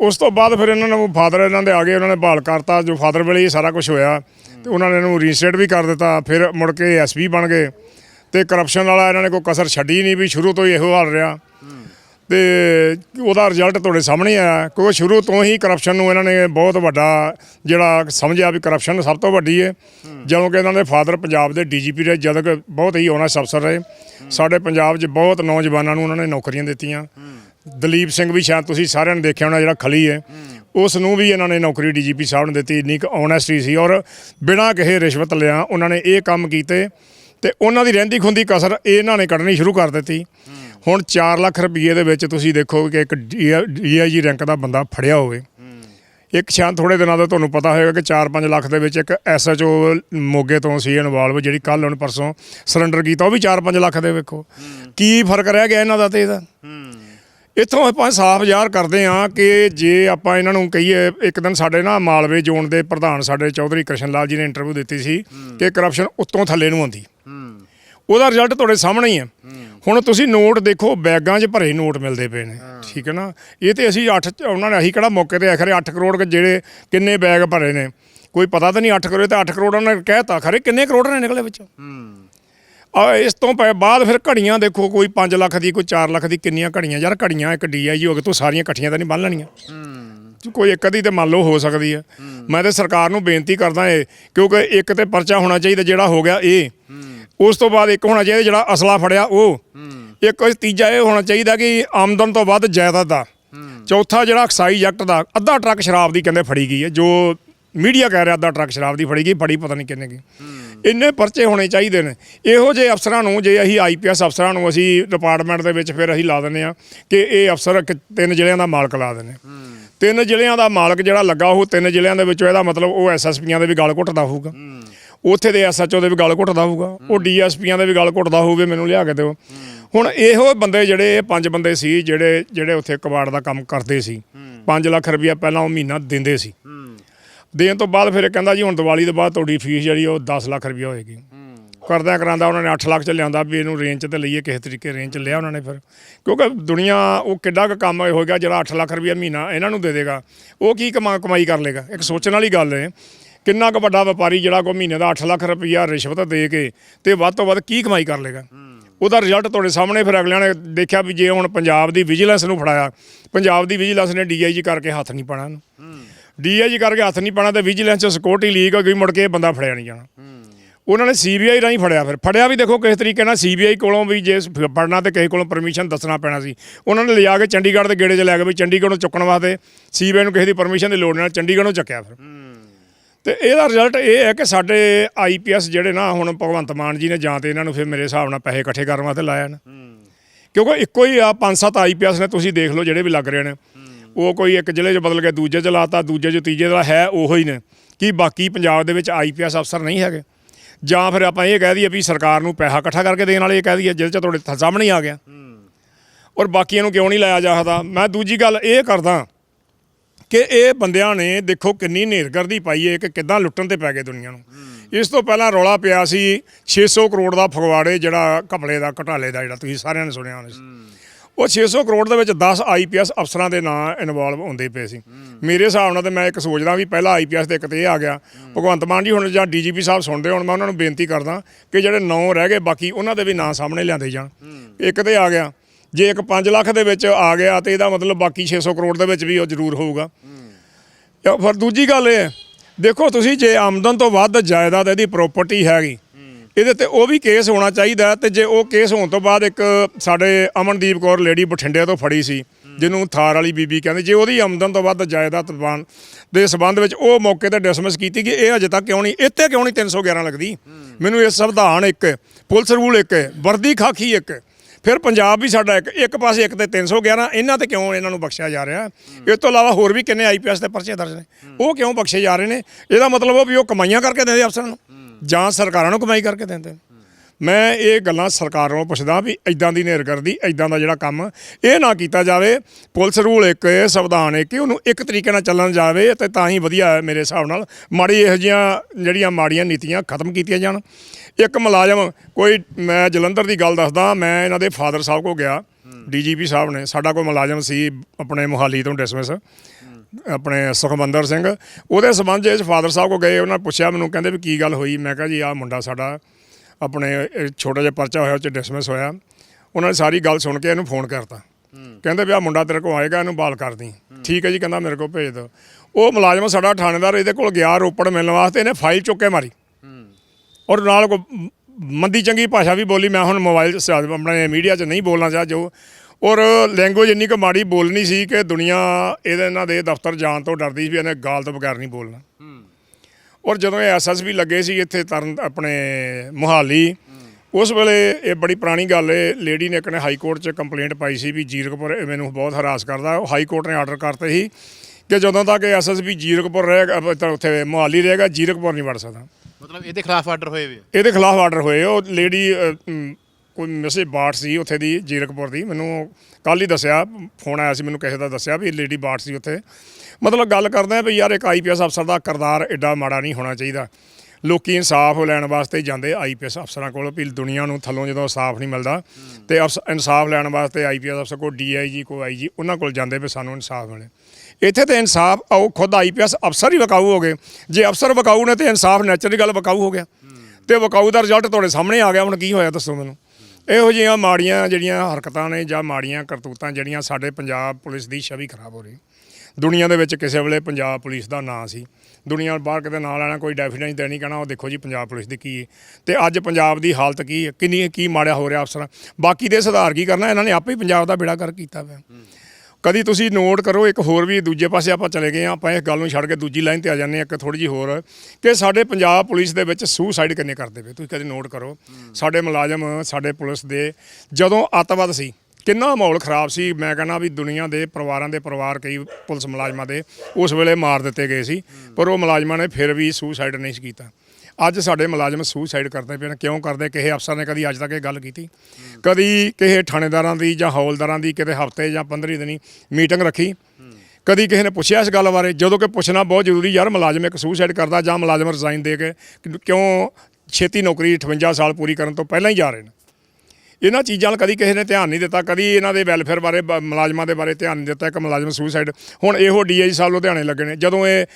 ਉਸ ਤੋਂ ਬਾਅਦ ਫਿਰ ਇਹਨਾਂ ਨੂੰ ਫਾਦਰ ਇਹਨਾਂ ਦੇ ਆ ਗਏ ਉਹਨਾਂ ਨੇ ਬਹਾਲ ਕਰਤਾ। ਜੋ ਫਾਦਰ ਵੇਲੇ ਹੀ ਸਾਰਾ ਕੁਝ ਹੋਇਆ ਤੇ ਉਹਨਾਂ ਨੇ ਇਹਨੂੰ ਰੀਸਟੇਟ ਵੀ ਕਰ ਦਿੱਤਾ। ਫਿਰ ਮੁੜ ਕੇ ਐਸਪੀ ਬਣ ਗਏ। ਤੇ ਕਰਪਸ਼ਨ ਵਾਲਾ ਇਹਨਾਂ ਨੇ ਕੋਈ ਕਸਰ ਛੱਡੀ ਨਹੀਂ ਵੀ ਸ਼ੁਰੂ ਤੋਂ ਹੀ ਇਹੋ ਹਾਲ ਰਿਹਾ। ਤੇ ਉਹਦਾ ਰਿਜ਼ਲਟ ਤੁਹਾਡੇ ਸਾਹਮਣੇ ਆਇਆ, ਕਿਉਂਕਿ ਸ਼ੁਰੂ ਤੋਂ ਹੀ ਕਰਪਸ਼ਨ ਨੂੰ ਇਹਨਾਂ ਨੇ ਬਹੁਤ ਵੱਡਾ ਜਿਹੜਾ ਸਮਝਿਆ ਵੀ ਕਰਪਸ਼ਨ ਸਭ ਤੋਂ ਵੱਡੀ ਹੈ ਜਦੋਂ ਕਿ ਇਹਨਾਂ ਦੇ ਫਾਦਰ ਪੰਜਾਬ ਦੇ ਡੀਜੀਪੀ ਰਹੇ, ਜਦ ਕਿ ਬਹੁਤ ਹੀ ਓਨੈਸਟ ਅਫਸਰ ਰਹੇ। ਸਾਡੇ ਪੰਜਾਬ 'ਚ ਬਹੁਤ ਨੌਜਵਾਨਾਂ ਨੂੰ ਉਹਨਾਂ ਨੇ ਨੌਕਰੀਆਂ ਦਿੱਤੀਆਂ। ਦਲੀਪ ਸਿੰਘ ਵੀ ਸ਼ਾਇਦ ਤੁਸੀਂ ਸਾਰਿਆਂ ਨੇ ਦੇਖਿਆ ਹੋਣਾ ਜਿਹੜਾ ਖਲੀ ਹੈ ਉਸ ਨੂੰ ਵੀ ਇਹਨਾਂ ਨੇ ਨੌਕਰੀ ਡੀਜੀਪੀ ਸਾਹਿਬ ਨੂੰ ਦਿੱਤੀ, ਇੰਨੀ ਕੁ ਆਨੈਸਟੀ ਸੀ। ਔਰ ਬਿਨਾਂ ਕਿਸੇ ਰਿਸ਼ਵਤ ਲਿਆ ਉਹਨਾਂ ਨੇ ਇਹ ਕੰਮ ਕੀਤੇ। ਤੇ ਉਹਨਾਂ ਦੀ ਰਹਿੰਦੀ ਖੁੰਦੀ ਕਸਰ ਇਹਨਾਂ ਨੇ ਕੱਢਣੀ ਸ਼ੁਰੂ ਕਰ ਦਿੱਤੀ। ਹੁਣ 4 ਲੱਖ ਰੁਪਏ ਦੇ ਵਿੱਚ ਤੁਸੀਂ ਦੇਖੋ ਕਿ ਇੱਕ ਡੀਆਈਜੀ ਰੈਂਕ ਦਾ ਬੰਦਾ ਫੜਿਆ ਹੋਵੇ। ਇੱਕ ਸ਼ਾਨ ਥੋੜੇ ਦਿਨਾਂ ਦਾ ਤੁਹਾਨੂੰ ਪਤਾ ਹੋਵੇਗਾ ਕਿ 4-5 ਲੱਖ ਦੇ ਵਿੱਚ ਇੱਕ ਐਸਐਚਓ ਮੋਗੇ ਤੋਂ ਸੀ ਇਨਵੋਲਵ ਜਿਹੜੀ ਕੱਲ ਹੁਣ ਪਰਸੋਂ ਸਰੈਂਡਰ ਕੀਤਾ, ਉਹ ਵੀ 4-5 ਲੱਖ ਦੇ ਵੇਖੋ। ਕੀ ਫ਼ਰਕ ਰਹਿ ਗਿਆ ਇਹਨਾਂ ਦਾ ਤੇ ਇਹਦਾ? ਇੱਥੋਂ ਆਪਾਂ ਸਾਫ਼ ਜ਼ਾਹਰ ਕਰਦੇ ਹਾਂ ਕਿ ਜੇ ਆਪਾਂ ਇਹਨਾਂ ਨੂੰ ਕਹੀਏ, ਇੱਕ ਦਿਨ ਸਾਡੇ ਨਾ ਮਾਲਵੇ ਜ਼ੋਨ ਦੇ ਪ੍ਰਧਾਨ ਸਾਡੇ ਚੌਧਰੀ ਕ੍ਰਿਸ਼ਨ ਲਾਲ ਜੀ ਨੇ ਇੰਟਰਵਿਊ ਦਿੱਤੀ ਸੀ ਕਿ ਕਰਪਸ਼ਨ ਉੱਤੋਂ ਥੱਲੇ ਨੂੰ ਆਉਂਦੀ। ਉਹਦਾ ਰਿਜ਼ਲਟ ਤੁਹਾਡੇ ਸਾਹਮਣੇ ਹੀ ਹੈ। ਹੁਣ ਤੁਸੀਂ ਨੋਟ ਦੇਖੋ ਬੈਗਾਂ 'ਚ ਭਰੇ ਨੋਟ ਮਿਲਦੇ ਪਏ ਨੇ। ਠੀਕ ਹੈ ਨਾ? ਇਹ ਤੇ ਅਸੀਂ 8 ਉਹਨਾਂ ਨੇ ਅਸੀਂ ਕਿਹੜਾ ਮੌਕੇ ਤੇ ਆਖਰੇ 8 ਕਰੋੜ ਕੁ ਜਿਹੜੇ ਕਿੰਨੇ ਬੈਗ ਭਰੇ ਨੇ। ਕੋਈ ਪਤਾ ਤਾਂ ਨਹੀਂ 8 ਕਰੋੜ ਤੇ 8 ਕਰੋੜ ਉਹਨਾਂ ਨੇ ਕਹਿਤਾ। ਖਰੇ ਕਿੰਨੇ ਕਰੋੜ ਨੇ ਨਿਕਲੇ ਵਿੱਚੋਂ? ਆ ਇਸ ਤੋਂ ਬਾਅਦ ਫਿਰ ਘੜੀਆਂ ਦੇਖੋ ਕੋਈ 5 ਲੱਖ ਦੀ ਕੋਈ 4 ਲੱਖ ਦੀ ਕਿੰਨੀਆਂ ਘੜੀਆਂ? ਯਾਰ ਘੜੀਆਂ ਇੱਕ ਡੀਆਈਜੀ ਹੋ ਗਏ ਤੂੰ ਸਾਰੀਆਂ ਇਕੱਠੀਆਂ ਤਾਂ ਨਹੀਂ ਬੰਨ ਲੈਣੀਆਂ। ਕੋਈ ਇੱਕ ਅੱਧੀ ਤੇ ਮੰਨ ਲਓ ਹੋ ਸਕਦੀ ਹੈ। ਮੈਂ ਤੇ ਸਰਕਾਰ ਨੂੰ ਬੇਨਤੀ ਕਰਦਾ ਏ ਕਿਉਂਕਿ ਇੱਕ ਤੇ ਪਰਚਾ ਹੋਣਾ ਚਾਹੀਦਾ ਜਿਹੜਾ ਹੋ ਗਿਆ ਇਹ ਉਸ ਤੋਂ ਬਾਅਦ ਇੱਕ ਹੋਣਾ ਚਾਹੀਦਾ ਜਿਹੜਾ ਅਸਲਾ ਫੜਿਆ ਉਹ। ਇੱਕ ਤੀਜਾ ਇਹ ਹੋਣਾ ਚਾਹੀਦਾ ਕਿ ਆਮਦਨ ਤੋਂ ਵੱਧ ਜਾਇਦਾਦ ਦਾ ਚੌਥਾ ਜਿਹੜਾ ਐਕਸਾਈਜ਼ ਐਕਟ ਦਾ ਅੱਧਾ ਟਰੱਕ ਸ਼ਰਾਬ ਦੀ ਕਹਿੰਦੇ ਫੜੀ ਗਈ ਹੈ ਜੋ ਮੀਡੀਆ ਕਹਿ ਰਿਹਾ ਅੱਧਾ ਟਰੱਕ ਸ਼ਰਾਬ ਦੀ ਫੜੀ ਗਈ ਫੜੀ ਪਤਾ ਨਹੀਂ ਕਿੰਨੇ ਕੀ। ਇੰਨੇ ਪਰਚੇ ਹੋਣੇ ਚਾਹੀਦੇ ਨੇ। ਇਹੋ ਜਿਹੇ ਅਫਸਰਾਂ ਨੂੰ ਜੇ ਅਸੀਂ ਆਈਪੀਐਸ ਅਫਸਰਾਂ ਨੂੰ ਅਸੀਂ ਡਿਪਾਰਟਮੈਂਟ ਦੇ ਵਿੱਚ ਫਿਰ ਅਸੀਂ ਲਾ ਦਿੰਦੇ ਆ ਕਿ ਇਹ ਅਫਸਰ ਤਿੰਨ ਜ਼ਿਲ੍ਹਿਆਂ ਦਾ ਮਾਲਕ ਲਾ ਦਿੰਦੇ ਤਿੰਨ ਜ਼ਿਲ੍ਹਿਆਂ ਦਾ ਮਾਲਕ ਜਿਹੜਾ ਲੱਗਾ ਉਹ ਤਿੰਨ ਜ਼ਿਲ੍ਹਿਆਂ ਦੇ ਵਿੱਚੋਂ ਇਹਦਾ ਮਤਲਬ ਉਹ ਐਸਐਸਪੀਆਂ ਦੇ ਵੀ ਗਲ ਘੁੱਟਦਾ ਹੋਊਗਾ। ਉੱਥੇ ਦੇ ਐਸਐਚਓ ਦੇ ਵੀ ਗਲ ਘੁੱਟਦਾ ਹੋਊਗਾ ਉਹ ਡੀਐਸਪੀਆਂ ਦੇ ਵੀ ਗਲ ਘੁੱਟਦਾ ਹੋਊਵੇ ਮੈਨੂੰ ਲਿਆ ਕੇ ਦਿਓ। ਹੁਣ ਇਹੋ ਬੰਦੇ ਜਿਹੜੇ ਇਹ ਪੰਜ ਬੰਦੇ ਸੀ ਜਿਹੜੇ ਜਿਹੜੇ ਉੱਥੇ ਕਬਾੜ ਦਾ ਕੰਮ ਕਰਦੇ ਸੀ। 5 ਲੱਖ ਰੁਪਇਆ ਪਹਿਲਾਂ ਉਹ ਮਹੀਨਾ ਦਿੰਦੇ ਸੀ। ਦੇਣ ਤੋਂ ਬਾਅਦ ਫਿਰ ਕਹਿੰਦਾ ਜੀ ਹੁਣ ਦੀਵਾਲੀ ਤੋਂ ਬਾਅਦ ਤੁਹਾਡੀ ਫੀਸ ਜਿਹੜੀ ਉਹ 10 ਲੱਖ ਰੁਪਇਆ ਹੋਏਗੀ। ਕਰਦਿਆਂ ਕਰਾਂਦਾ ਉਹਨਾਂ ਨੇ 8 ਲੱਖ ਚ ਲਿਆਂਦਾ ਵੀ ਇਹਨੂੰ ਰੇਂਜ ਤੇ ਲਈਏ ਕਿਸੇ ਤਰੀਕੇ ਰੇਂਜ 'ਚ ਲਿਆ ਉਹਨਾਂ ਨੇ ਫਿਰ। ਕਿਉਂਕਿ ਦੁਨੀਆ ਉਹ ਕਿੱਡਾ ਕੁ ਕੰਮ ਹੋ ਗਿਆ ਜਿਹੜਾ 8 ਲੱਖ ਰੁਪਇਆ ਮਹੀਨਾ ਇਹਨਾਂ ਨੂੰ ਦੇ ਦੇਗਾ। ਉਹ ਕੀ ਕਮਾ ਕਮਾਈ ਕਰ ਲੇਗਾ ਇੱਕ ਸੋਚਣ ਵਾਲੀ ਗੱਲ ਹੈ ਕਿੰਨਾ ਕੁ ਵੱਡਾ ਵਪਾਰੀ ਜਿਹੜਾ ਕੋਈ ਮਹੀਨੇ ਦਾ 8 ਲੱਖ ਰੁਪਇਆ ਰਿਸ਼ਵਤ ਦੇ ਕੇ ਤੇ ਵੱਧ ਤੋਂ ਵੱਧ ਕੀ ਕਮਾਈ ਕਰ ਲੇਗਾ? ਉਹਦਾ ਰਿਜ਼ਲਟ ਤੁਹਾਡੇ ਸਾਹਮਣੇ ਫਿਰ ਅਗਲਿਆਂ ਨੇ ਦੇਖਿਆ ਵੀ ਜੇ ਹੁਣ ਪੰਜਾਬ ਦੀ ਵਿਜੀਲੈਂਸ ਨੂੰ ਫੜਾਇਆ ਪੰਜਾਬ ਦੀ ਵਿਜੀਲੈਂਸ ਨੇ ਡੀਆਈਜੀ ਕਰਕੇ ਹੱਥ ਨਹੀਂ ਪਾਣਾ ਇਹਨੂੰ। ਡੀਆਈਜੀ ਕਰਕੇ ਹੱਥ ਨਹੀਂ ਪਾਣਾ ਤੇ ਵਿਜੀਲੈਂਸ ਚ ਸਿਕਿਉਰਿਟੀ ਲੀਕ ਹੋ ਗਈ ਮੁੜ ਕੇ ਇਹ ਬੰਦਾ ਫੜਿਆ ਨਹੀਂ ਜਾਣਾ। ਉਹਨਾਂ ਨੇ ਸੀਬੀਆਈ ਰਾਹੀਂ ਫੜਿਆ ਫਿਰ। ਫੜਿਆ ਵੀ ਦੇਖੋ ਕਿਸ ਤਰੀਕੇ ਨਾਲ ਸੀਬੀਆਈ ਕੋਲੋਂ ਵੀ ਜੇ ਫੜਨਾ ਤੇ ਕਿਸੇ ਕੋਲੋਂ ਪਰਮਿਸ਼ਨ ਦੱਸਣਾ ਪੈਣਾ ਸੀ। ਉਹਨਾਂ ਨੇ ਲਿਜਾ ਕੇ ਚੰਡੀਗੜ੍ਹ ਦੇ ਗੇੜੇ 'ਚ ਲੈ ਕੇ ਵੀ ਚੰਡੀਗੜ੍ਹੋਂ ਚੁੱਕਣ ਵਾਸਤੇ ਸੀਬੀਆਈ ਨੂੰ ਕਿਸੇ ਦੀ ਪਰਮਿਸ਼ਨ ਦੀ ਲੋੜ ਨਹੀਂ ਨਾਲ ਚੰਡੀਗੜ੍ਹੋਂ ਚੱਕਿਆ ਫਿਰ। ਤੇ ਇਹਦਾ ਰਿਜ਼ਲਟ ਇਹ ਹੈ ਕਿ ਸਾਡੇ ਆਈਪੀਐਸ ਜਿਹੜੇ ਨਾ ਹੁਣ ਭਗਵੰਤ ਮਾਨ ਜੀ ਨੇ ਜਾਂ ਤੇ ਇਹਨਾਂ ਨੂੰ ਫਿਰ ਮੇਰੇ ਹਿਸਾਬ ਨਾਲ ਪੈਸੇ ਇਕੱਠੇ ਕਰਨ ਵਾਸਤੇ ਲਾਇਆ ਨਾ। ਕਿਉਂਕਿ ਇੱਕੋ ਹੀ ਆ, ਪੰਜ ਸੱਤ ਆਈਪੀਐਸ ਨੇ ਤੁਸੀਂ ਦੇਖ ਲਓ ਜਿਹੜੇ ਵੀ ਲੱਗ ਰਹੇ ਨੇ। ਉਹ ਕੋਈ ਇੱਕ ਜ਼ਿਲ੍ਹੇ 'ਚ ਬਦਲ ਕੇ ਦੂਜੇ 'ਚ ਲਾਤਾ, ਦੂਜੇ 'ਚ ਤੀਜੇ ਦਾ ਹੈ ਉਹੋ ਹੀ ਨੇ ਕਿ ਬਾਕੀ ਪੰਜਾਬ ਦੇ ਵਿੱਚ ਆਈਪੀਐਸ ਅਫਸਰ ਨਹੀਂ ਹੈਗੇ। ਜਾਂ ਫਿਰ ਆਪਾਂ ਇਹ ਕਹਿ ਦਈਏ ਵੀ ਸਰਕਾਰ ਨੂੰ ਪੈਸਾ ਇਕੱਠਾ ਕਰਕੇ ਦੇਣ ਵਾਲੇ ਇਹ ਕਹਿ ਦਈਏ, ਜਿਹਦੇ 'ਚ ਤੁਹਾਡੇ ਥ- ਸਾਹਮਣੇ ਆ ਗਿਆ। ਔਰ ਬਾਕੀਆਂ ਨੂੰ ਕਿਉਂ ਨਹੀਂ ਲਾਇਆ ਜਾ ਸਕਦਾ? ਮੈਂ ਦੂਜੀ ਗੱਲ ਇਹ ਕਰਦਾ ਕਿ ਇਹ ਬੰਦਿਆਂ ਨੇ ਦੇਖੋ ਕਿੰਨੀ ਨੇਰਗਰਦੀ ਪਾਈ ਹੈ ਕਿ ਕਿੱਦਾਂ ਲੁੱਟਣ ਤੇ ਪੈ ਗਏ ਦੁਨੀਆ ਨੂੰ। ਇਸ ਤੋਂ ਪਹਿਲਾਂ ਰੌਲਾ ਪਿਆ ਸੀ 600 ਕਰੋੜ ਦਾ ਫਗਵਾੜੇ ਜਿਹੜਾ ਘਪਲੇ ਦਾ ਘਟਾਲੇ ਦਾ ਜਿਹੜਾ ਤੁਸੀਂ ਸਾਰਿਆਂ ਨੇ ਸੁਣਿਆ ਹੋਣਾ ਸੀ। ਉਹ 600 ਕਰੋੜ ਦੇ ਵਿੱਚ 10 ਆਈਪੀਐਸ ਅਫਸਰਾਂ ਦੇ ਨਾਂ ਇਨਵੋਲਵ ਹੁੰਦੇ ਪਏ ਸੀ। ਮੇਰੇ ਹਿਸਾਬ ਨਾਲ ਤੇ ਮੈਂ ਇੱਕ ਸੋਚਦਾ ਵੀ ਪਹਿਲਾ ਆਈਪੀਐਸ ਦੇ ਇੱਕ ਤੇ ਇਹ ਆ ਗਿਆ। ਭਗਵੰਤ ਮਾਨ ਜੀ ਹੁਣ ਜਾਂ ਡੀਜੀਪੀ ਸਾਹਿਬ ਸੁਣਦੇ ਹੁਣ ਮੈਂ ਉਹਨਾਂ ਨੂੰ ਬੇਨਤੀ ਕਰਦਾ ਕਿ ਜਿਹੜੇ ਨੌ ਰਹਿ ਗਏ ਬਾਕੀ ਉਹਨਾਂ ਦੇ ਵੀ ਨਾਂ ਸਾਹਮਣੇ ਲਿਆਂਦੇ ਜਾਣ। ਇੱਕ ਤੇ ਆ ਗਿਆ। ਜੇ ਇੱਕ 5 ਲੱਖ ਦੇ ਵਿੱਚ ਆ ਗਿਆ ਤੇ ਇਹਦਾ ਮਤਲਬ ਬਾਕੀ 600 ਕਰੋੜ ਦੇ ਵਿੱਚ ਵੀ ਉਹ ਜ਼ਰੂਰ ਹੋਊਗਾ। ਫਿਰ ਦੂਜੀ ਗੱਲ ਇਹ ਹੈ, ਦੇਖੋ ਤੁਸੀਂ ਜੇ ਆਮਦਨ ਤੋਂ ਵੱਧ ਜਾਇਦਾਦ ਇਹਦੀ ਪ੍ਰਾਪਰਟੀ ਹੈਗੀ, ਇਹਦੇ ਤੇ ਉਹ ਵੀ ਕੇਸ ਹੋਣਾ ਚਾਹੀਦਾ ਤੇ ਜੇ ਉਹ ਕੇਸ ਹੋਣ ਤੋਂ ਬਾਅਦ ਇੱਕ ਸਾਡੇ ਅਮਨਦੀਪ ਕੌਰ ਲੇਡੀ ਬਠਿੰਡੇ ਤੋਂ ਫੜੀ ਸੀ, ਜਿਹਨੂੰ ਥਾਰ ਵਾਲੀ ਬੀਬੀ ਕਹਿੰਦੇ, ਜੇ ਉਹਦੀ ਆਮਦਨ ਤੋਂ ਵੱਧ ਜਾਇਦਾਦ ਬਣ ਦੇ ਸਬੰਧ ਵਿੱਚ ਉਹ ਮੌਕੇ ਤੇ ਡਿਸਮਿਸ ਕੀਤੀ ਕਿ ਇਹ ਅਜੇ ਤੱਕ ਕਿਉਂ ਨਹੀਂ, ਇੱਥੇ ਕਿਉਂ ਨਹੀਂ 311 ਲੱਗਦੀ? ਮੈਨੂੰ ਇਹ ਸੰਵਿਧਾਨ ਇੱਕ, ਪੁਲਿਸ ਰੂਲ ਇੱਕ, ਵਰਦੀ ਖਾਕੀ ਇੱਕ ਫਿਰ ਪੰਜਾਬ ਵੀ ਸਾਡਾ ਇੱਕ ਇੱਕ ਪਾਸੇ ਇੱਕ ਤੇ 311 ਇਹਨਾਂ ਤੇ ਕਿਉਂ ਇਹਨਾਂ ਨੂੰ ਬਖਸ਼ਿਆ ਜਾ ਰਿਹਾ? ਇਸ ਤੋਂ ਇਲਾਵਾ ਹੋਰ ਵੀ ਕਿੰਨੇ ਆਈਪੀਐਸ ਦੇ ਪਰਚੇ ਦਰਜ ਨੇ? ਉਹ ਕਿਉਂ ਬਖਸ਼ੇ ਜਾ ਰਹੇ ਨੇ? ਇਹਦਾ ਮਤਲਬ ਉਹ ਵੀ ਉਹ ਕਮਾਈਆਂ ਕਰਕੇ ਦਿੰਦੇ ਅਫਸਰਾਂ ਨੂੰ। ਜਾਂ ਸਰਕਾਰਾਂ ਨੂੰ ਕਮਾਈ ਕਰਕੇ ਦਿੰਦੇ ਨੇ। ਮੈਂ ਇਹ ਗੱਲਾਂ ਸਰਕਾਰ ਨੂੰ ਪੁੱਛਦਾ ਵੀ ਐਦਾਂ ਦੀ ਨਿਰਗਰਦੀ ਐਦਾਂ ਦਾ ਜਿਹੜਾ ਕੰਮ ਇਹ ਨਾ ਕੀਤਾ ਜਾਵੇ। ਪੁਲਿਸ ਰੂਲ ਇੱਕ ਸੰਵਿਧਾਨ ਇੱਕ ਹੈ, ਉਹਨੂੰ ਇੱਕ ਤਰੀਕੇ ਨਾਲ ਚੱਲਣ ਜਾਵੇ ਤੇ ਤਾਂ ਹੀ ਵਧੀਆ ਹੈ ਮੇਰੇ ਹਿਸਾਬ ਨਾਲ। ਮਾੜੀ ਇਹੋ ਜਿਹੀਆਂ ਜਿਹੜੀਆਂ ਮਾੜੀਆਂ ਨੀਤੀਆਂ ਖਤਮ ਕੀਤੀਆਂ ਜਾਣ। ਇੱਕ ਮੁਲਾਜ਼ਮ ਕੋਈ ਮੈਂ ਜਲੰਧਰ ਦੀ ਗੱਲ ਦੱਸਦਾ ਮੈਂ ਇਹਨਾਂ ਦੇ ਫਾਦਰ ਸਾਹਿਬ ਕੋ ਗਿਆ ਡੀਜੀਪੀ ਸਾਹਿਬ ਨੇ। ਸਾਡਾ ਕੋਈ ਮੁਲਾਜ਼ਮ ਸੀ ਆਪਣੇ ਮੁਹਾਲੀ ਤੋਂ ਡਿਸਮਿਸ ਆਪਣੇ ਸੁਖਮੰਦਰ ਸਿੰਘ। ਉਹਦੇ ਸਬੰਧ ਵਿੱਚ ਫਾਦਰ ਸਾਹਿਬ ਕੋ ਗਏ ਉਹਨਾਂ ਪੁੱਛਿਆ ਮੈਨੂੰ ਕਹਿੰਦੇ ਵੀ ਕੀ ਗੱਲ ਹੋਈ? ਮੈਂ ਕਿਹਾ ਜੀ ਆਹ ਮੁੰਡਾ ਸਾਡਾ ਆਪਣੇ ਛੋਟਾ ਜਿਹਾ ਪਰਚਾ ਹੋਇਆ ਉਹ ਚ ਡਿਸਮਿਸ ਹੋਇਆ। ਉਹਨਾਂ ਨੇ ਸਾਰੀ ਗੱਲ ਸੁਣ ਕੇ ਇਹਨੂੰ ਫੋਨ ਕਰਤਾ। ਕਹਿੰਦੇ ਵੀ ਆ ਮੁੰਡਾ ਤੇਰੇ ਕੋਲ ਆਏਗਾ ਇਹਨੂੰ ਬਾਲ ਕਰਦੀ ਠੀਕ ਹੈ ਜੀ ਕਹਿੰਦਾ ਮੇਰੇ ਕੋਲ ਭੇਜ ਦਿਓ ਉਹ ਮੁਲਾਜ਼ਮ ਸਾਡਾ ਥਾਣੇਦਾਰ ਇਹਦੇ ਕੋਲ ਗਿਆ ਰੋਪੜ ਮਿਲਣ ਵਾਸਤੇ ਇਹਨੇ ਫਾਈਲ ਚੁੱਕ ਕੇ ਮਾਰੀ। ਔਰ ਨਾਲ ਕੋ ਮੰਦੀ ਚੰਗੀ ਭਾਸ਼ਾ ਵੀ ਬੋਲੀ ਮੈਂ ਹੁਣ ਮੋਬਾਈਲ ਆਪਣੇ ਮੀਡੀਆ 'ਚ ਨਹੀਂ ਬੋਲਣਾ ਚਾਹ ਜੋ। ਔਰ ਲੈਂਗੁਏਜ ਇੰਨੀ ਕੁ ਮਾੜੀ ਬੋਲਣੀ ਸੀ ਕਿ ਦੁਨੀਆ ਇਹਦੇ ਇਹਨਾਂ ਦੇ ਦਫ਼ਤਰ ਜਾਣ ਤੋਂ ਡਰਦੀ ਸੀ ਵੀ ਇਹਨੇ ਗਾਲ ਤੋਂ ਬਗੈਰ ਨਹੀਂ ਬੋਲਣਾ। ਔਰ ਜਦੋਂ ਇਹ ਐਸਐਸਬੀ ਲੱਗੇ ਸੀ ਇੱਥੇ ਤਰਨ ਆਪਣੇ ਮੁਹਾਲੀ ਉਸ ਵੇਲੇ ਇਹ ਬੜੀ ਪੁਰਾਣੀ ਗੱਲ ਹੈ ਲੇਡੀ ਨੇ ਇੱਕ ਨੇ ਹਾਈ ਕੋਰਟ 'ਚ ਕੰਪਲੇਂਟ ਪਾਈ ਸੀ ਵੀ ਜੀਰਕਪੁਰ ਇਹ ਮੈਨੂੰ ਬਹੁਤ ਹਰਾਸ ਕਰਦਾ। ਉਹ ਹਾਈ ਕੋਰਟ ਨੇ ਆਰਡਰ ਕਰਤੇ ਸੀ ਕਿ ਜਦੋਂ ਤੱਕ ਐਸਐਸਬੀ ਜੀਰਕਪੁਰ ਰਹੇਗਾ ਉੱਥੇ ਮੁਹਾਲੀ ਰਹੇਗਾ ਜੀਰਕਪੁਰ ਨਹੀਂ ਵੜ ਸਕਦਾ। ਮਤਲਬ ਇਹਦੇ ਖਿਲਾਫ ਆਰਡਰ ਹੋਏ ਵੇ ਇਹਦੇ ਖਿਲਾਫ ਆਰਡਰ ਹੋਏ ਉਹ ਲੇਡੀ ਕੋਈ ਮੈਸੇਜ ਬਾਟ ਸੀ ਉੱਥੇ ਦੀ ਜੀਰਕਪੁਰ ਦੀ ਮੈਨੂੰ ਕੱਲ ਹੀ ਦੱਸਿਆ, ਫੋਨ ਆਇਆ ਸੀ ਮੈਨੂੰ ਕਿਸੇ ਦਾ ਦੱਸਿਆ ਵੀ ਲੇਡੀ ਬਾਟ ਸੀ ਉੱਥੇ। ਮਤਲਬ ਗੱਲ ਕਰਦੇ ਆ ਵੀ ਯਾਰ ਇੱਕ ਆਈਪੀਐਸ ਅਫਸਰ ਦਾ ਕਰਦਾਰ ਐਡਾ ਮਾੜਾ ਨਹੀਂ ਹੋਣਾ ਚਾਹੀਦਾ। ਲੋਕੀ ਇਨਸਾਫ ਲੈਣ ਵਾਸਤੇ ਜਾਂਦੇ ਆਈਪੀਐਸ ਅਫਸਰਾਂ ਕੋਲ ਵੀ ਦੁਨੀਆ ਨੂੰ ਥੱਲੋਂ ਜਦੋਂ ਇਨਸਾਫ ਨਹੀਂ ਮਿਲਦਾ ਤੇ ਅਫਸ- ਇਨਸਾਫ ਲੈਣ ਵਾਸਤੇ ਆਈਪੀਐਸ ਅਫਸਰ ਕੋਲ ਡੀਆਈਜੀ ਕੋ ਆਈਜੀ ਉਹਨਾਂ ਕੋਲ ਜਾਂਦੇ ਵੀ ਸਾਨੂੰ ਇਨਸਾਫ ਮਿਲੇ। ਇੱਥੇ ਤੇ ਇਨਸਾਫ, ਆਓ ਖੁਦ ਆਈਪੀਐਸ ਅਫਸਰ ਹੀ ਵਕਾਊ ਹੋ ਗਏ। ਜੇ ਅਫਸਰ ਵਕਾਊ ਨੇ ਤੇ ਇਨਸਾਫ ਨੈਚੁਰਲੀ ਗੱਲ ਵਕਾਊ ਹੋ ਗਿਆ। ਤੇ ਵਕਾਊ ਦਾ ਰਿਜ਼ਲਟ ਤੁਹਾਡੇ ਸਾਹਮਣੇ ਆ ਗਿਆ, ਹੁਣ ਕੀ ਹੋਇਆ ਦੱਸੋ ਮੈਨੂੰ? ਇਹੋ ਜਿਹੀਆਂ ਮਾੜੀਆਂ ਜਿਹੜੀਆਂ ਹਰਕਤਾਂ ਨੇ ਜਾਂ ਮਾੜੀਆਂ ਕਰਤੂਤਾਂ ਜਿਹੜੀਆਂ ਸਾਡੇ ਪੰਜਾਬ ਪੁਲਿਸ ਦੀ ਛਵੀ ਖਰਾਬ ਹੋ ਰਹੀ। ਦੁਨੀਆ ਦੇ ਵਿੱਚ ਕਿਸੇ ਵੇਲੇ ਪੰਜਾਬ ਪੁਲਿਸ ਦਾ ਨਾਂ ਸੀ। ਦੁਨੀਆ ਬਾਹਰ ਕਿਤੇ ਨਾਂ ਲੈਣਾ ਕੋਈ ਡੈਫੀਨੇਸ਼ਨ ਦੇਣੀ ਕਹਿਣਾ, ਉਹ ਦੇਖੋ ਜੀ ਪੰਜਾਬ ਪੁਲਿਸ ਦੀ ਕੀ ਹੈ ਤੇ ਅੱਜ ਪੰਜਾਬ ਦੀ ਹਾਲਤ ਕੀ ਹੈ ਕਿੰਨੀ ਕੀ ਮਾੜਿਆ ਹੋ ਰਿਹਾ ਅਫਸਰਾਂ? ਬਾਕੀ ਦੇ ਸੁਧਾਰ ਕੀ ਕਰਨਾ? ਇਹਨਾਂ ਨੇ ਆਪੇ ਹੀ ਪੰਜਾਬ ਦਾ ਬੇੜਾ ਕਰ ਕੀਤਾ ਪਿਆ ਕਦੀ ਤੁਸੀਂ ਨੋਟ ਕਰੋ, ਇੱਕ ਹੋਰ ਵੀ ਦੂਜੇ ਪਾਸੇ ਆਪਾਂ ਚਲੇ ਗਏ ਹਾਂ, ਆਪਾਂ ਇਸ ਗੱਲ ਨੂੰ ਛੱਡ ਕੇ ਦੂਜੀ ਲਾਈਨ ਤੇ ਆ ਜਾਂਦੇ ਹਾਂ, ਇੱਕ ਥੋੜੀ ਜੀ ਹੋਰ, ਕਿ ਸਾਡੇ ਪੰਜਾਬ ਪੁਲਿਸ ਦੇ ਵਿੱਚ ਸੁਸਾਈਡ ਕਿੰਨੇ ਕਰਦੇ ਪਏ? ਤੁਸੀਂ ਕਦੀ ਨੋਟ ਕਰੋ। ਸਾਡੇ ਮੁਲਾਜ਼ਮ, ਸਾਡੇ ਪੁਲਿਸ ਦੇ, ਜਦੋਂ ਅੱਤਵਾਦ ਸੀ, ਕਿੰਨਾ ਮਾਹੌਲ ਖਰਾਬ ਸੀ, ਮੈਂ ਕਹਿੰਦਾ ਵੀ ਦੁਨੀਆ ਦੇ ਪਰਿਵਾਰਾਂ ਦੇ ਪਰਿਵਾਰ, ਕਈ ਪੁਲਿਸ ਮੁਲਾਜ਼ਮਾਂ ਦੇ ਉਸ ਵੇਲੇ ਮਾਰ ਦਿੱਤੇ ਗਏ ਸੀ, ਪਰ ਉਹ ਮੁਲਾਜ਼ਮਾਂ ਨੇ ਫਿਰ ਵੀ ਸੁਸਾਈਡ ਨਹੀਂ ਸੀ ਕੀਤਾ। ਅੱਜ ਸਾਡੇ ਮੁਲਾਜ਼ਮ ਸੁਸਾਈਡ ਕਰਦੇ ਪਏ ਨੇ। ਕਿਉਂ ਕਰਦੇ? ਕਿਸੇ ਅਫਸਰ ਨੇ ਕਦੀ ਅੱਜ ਤੱਕ ਇਹ ਗੱਲ ਕੀਤੀ? ਕਦੀ ਕਿਸੇ ਥਾਣੇਦਾਰਾਂ ਦੀ ਜਾਂ ਹੌਲਦਾਰਾਂ ਦੀ ਕਿਤੇ ਹਫ਼ਤੇ ਜਾਂ 15 ਦਿਨੀ ਮੀਟਿੰਗ ਰੱਖੀ? ਕਦੀ ਕਿਸੇ ਨੇ ਪੁੱਛਿਆ ਇਸ ਗੱਲ ਬਾਰੇ? ਜਦੋਂ ਕਿ ਪੁੱਛਣਾ ਬਹੁਤ ਜ਼ਰੂਰੀ, ਯਾਰ ਮੁਲਾਜ਼ਮ ਇੱਕ ਸੁਸਾਈਡ ਕਰਦਾ ਜਾਂ ਮੁਲਾਜ਼ਮ ਰਿਜ਼ਾਈਨ ਦੇ ਕੇ ਕਿਉਂ ਛੇਤੀ ਨੌਕਰੀ 58 ਸਾਲ ਪੂਰੀ ਕਰਨ ਤੋਂ ਪਹਿਲਾਂ ਹੀ ਜਾ ਰਹੇ ਨੇ? ਇਹਨਾਂ ਚੀਜ਼ਾਂ ਵੱਲ ਕਦੀ ਕਿਸੇ ਨੇ ਧਿਆਨ ਨਹੀਂ ਦਿੱਤਾ ਕਦੀ ਇਹਨਾਂ ਦੇ ਵੈਲਫੇਅਰ ਬਾਰੇ ਬ- ਮੁਲਾਜ਼ਮਾਂ ਦੇ ਬਾਰੇ ਧਿਆਨ ਨਹੀਂ ਦਿੱਤਾ ਇੱਕ ਮੁਲਾਜ਼ਮ ਸੁਸਾਈਡ ਹੁਣ ਇਹੋ ਡੀਆਈ ਸਾਹਿਬ ਲੁਧਿਆਣੇ ਲੱਗੇ ਨੇ। ਜਦੋਂ ਇਹ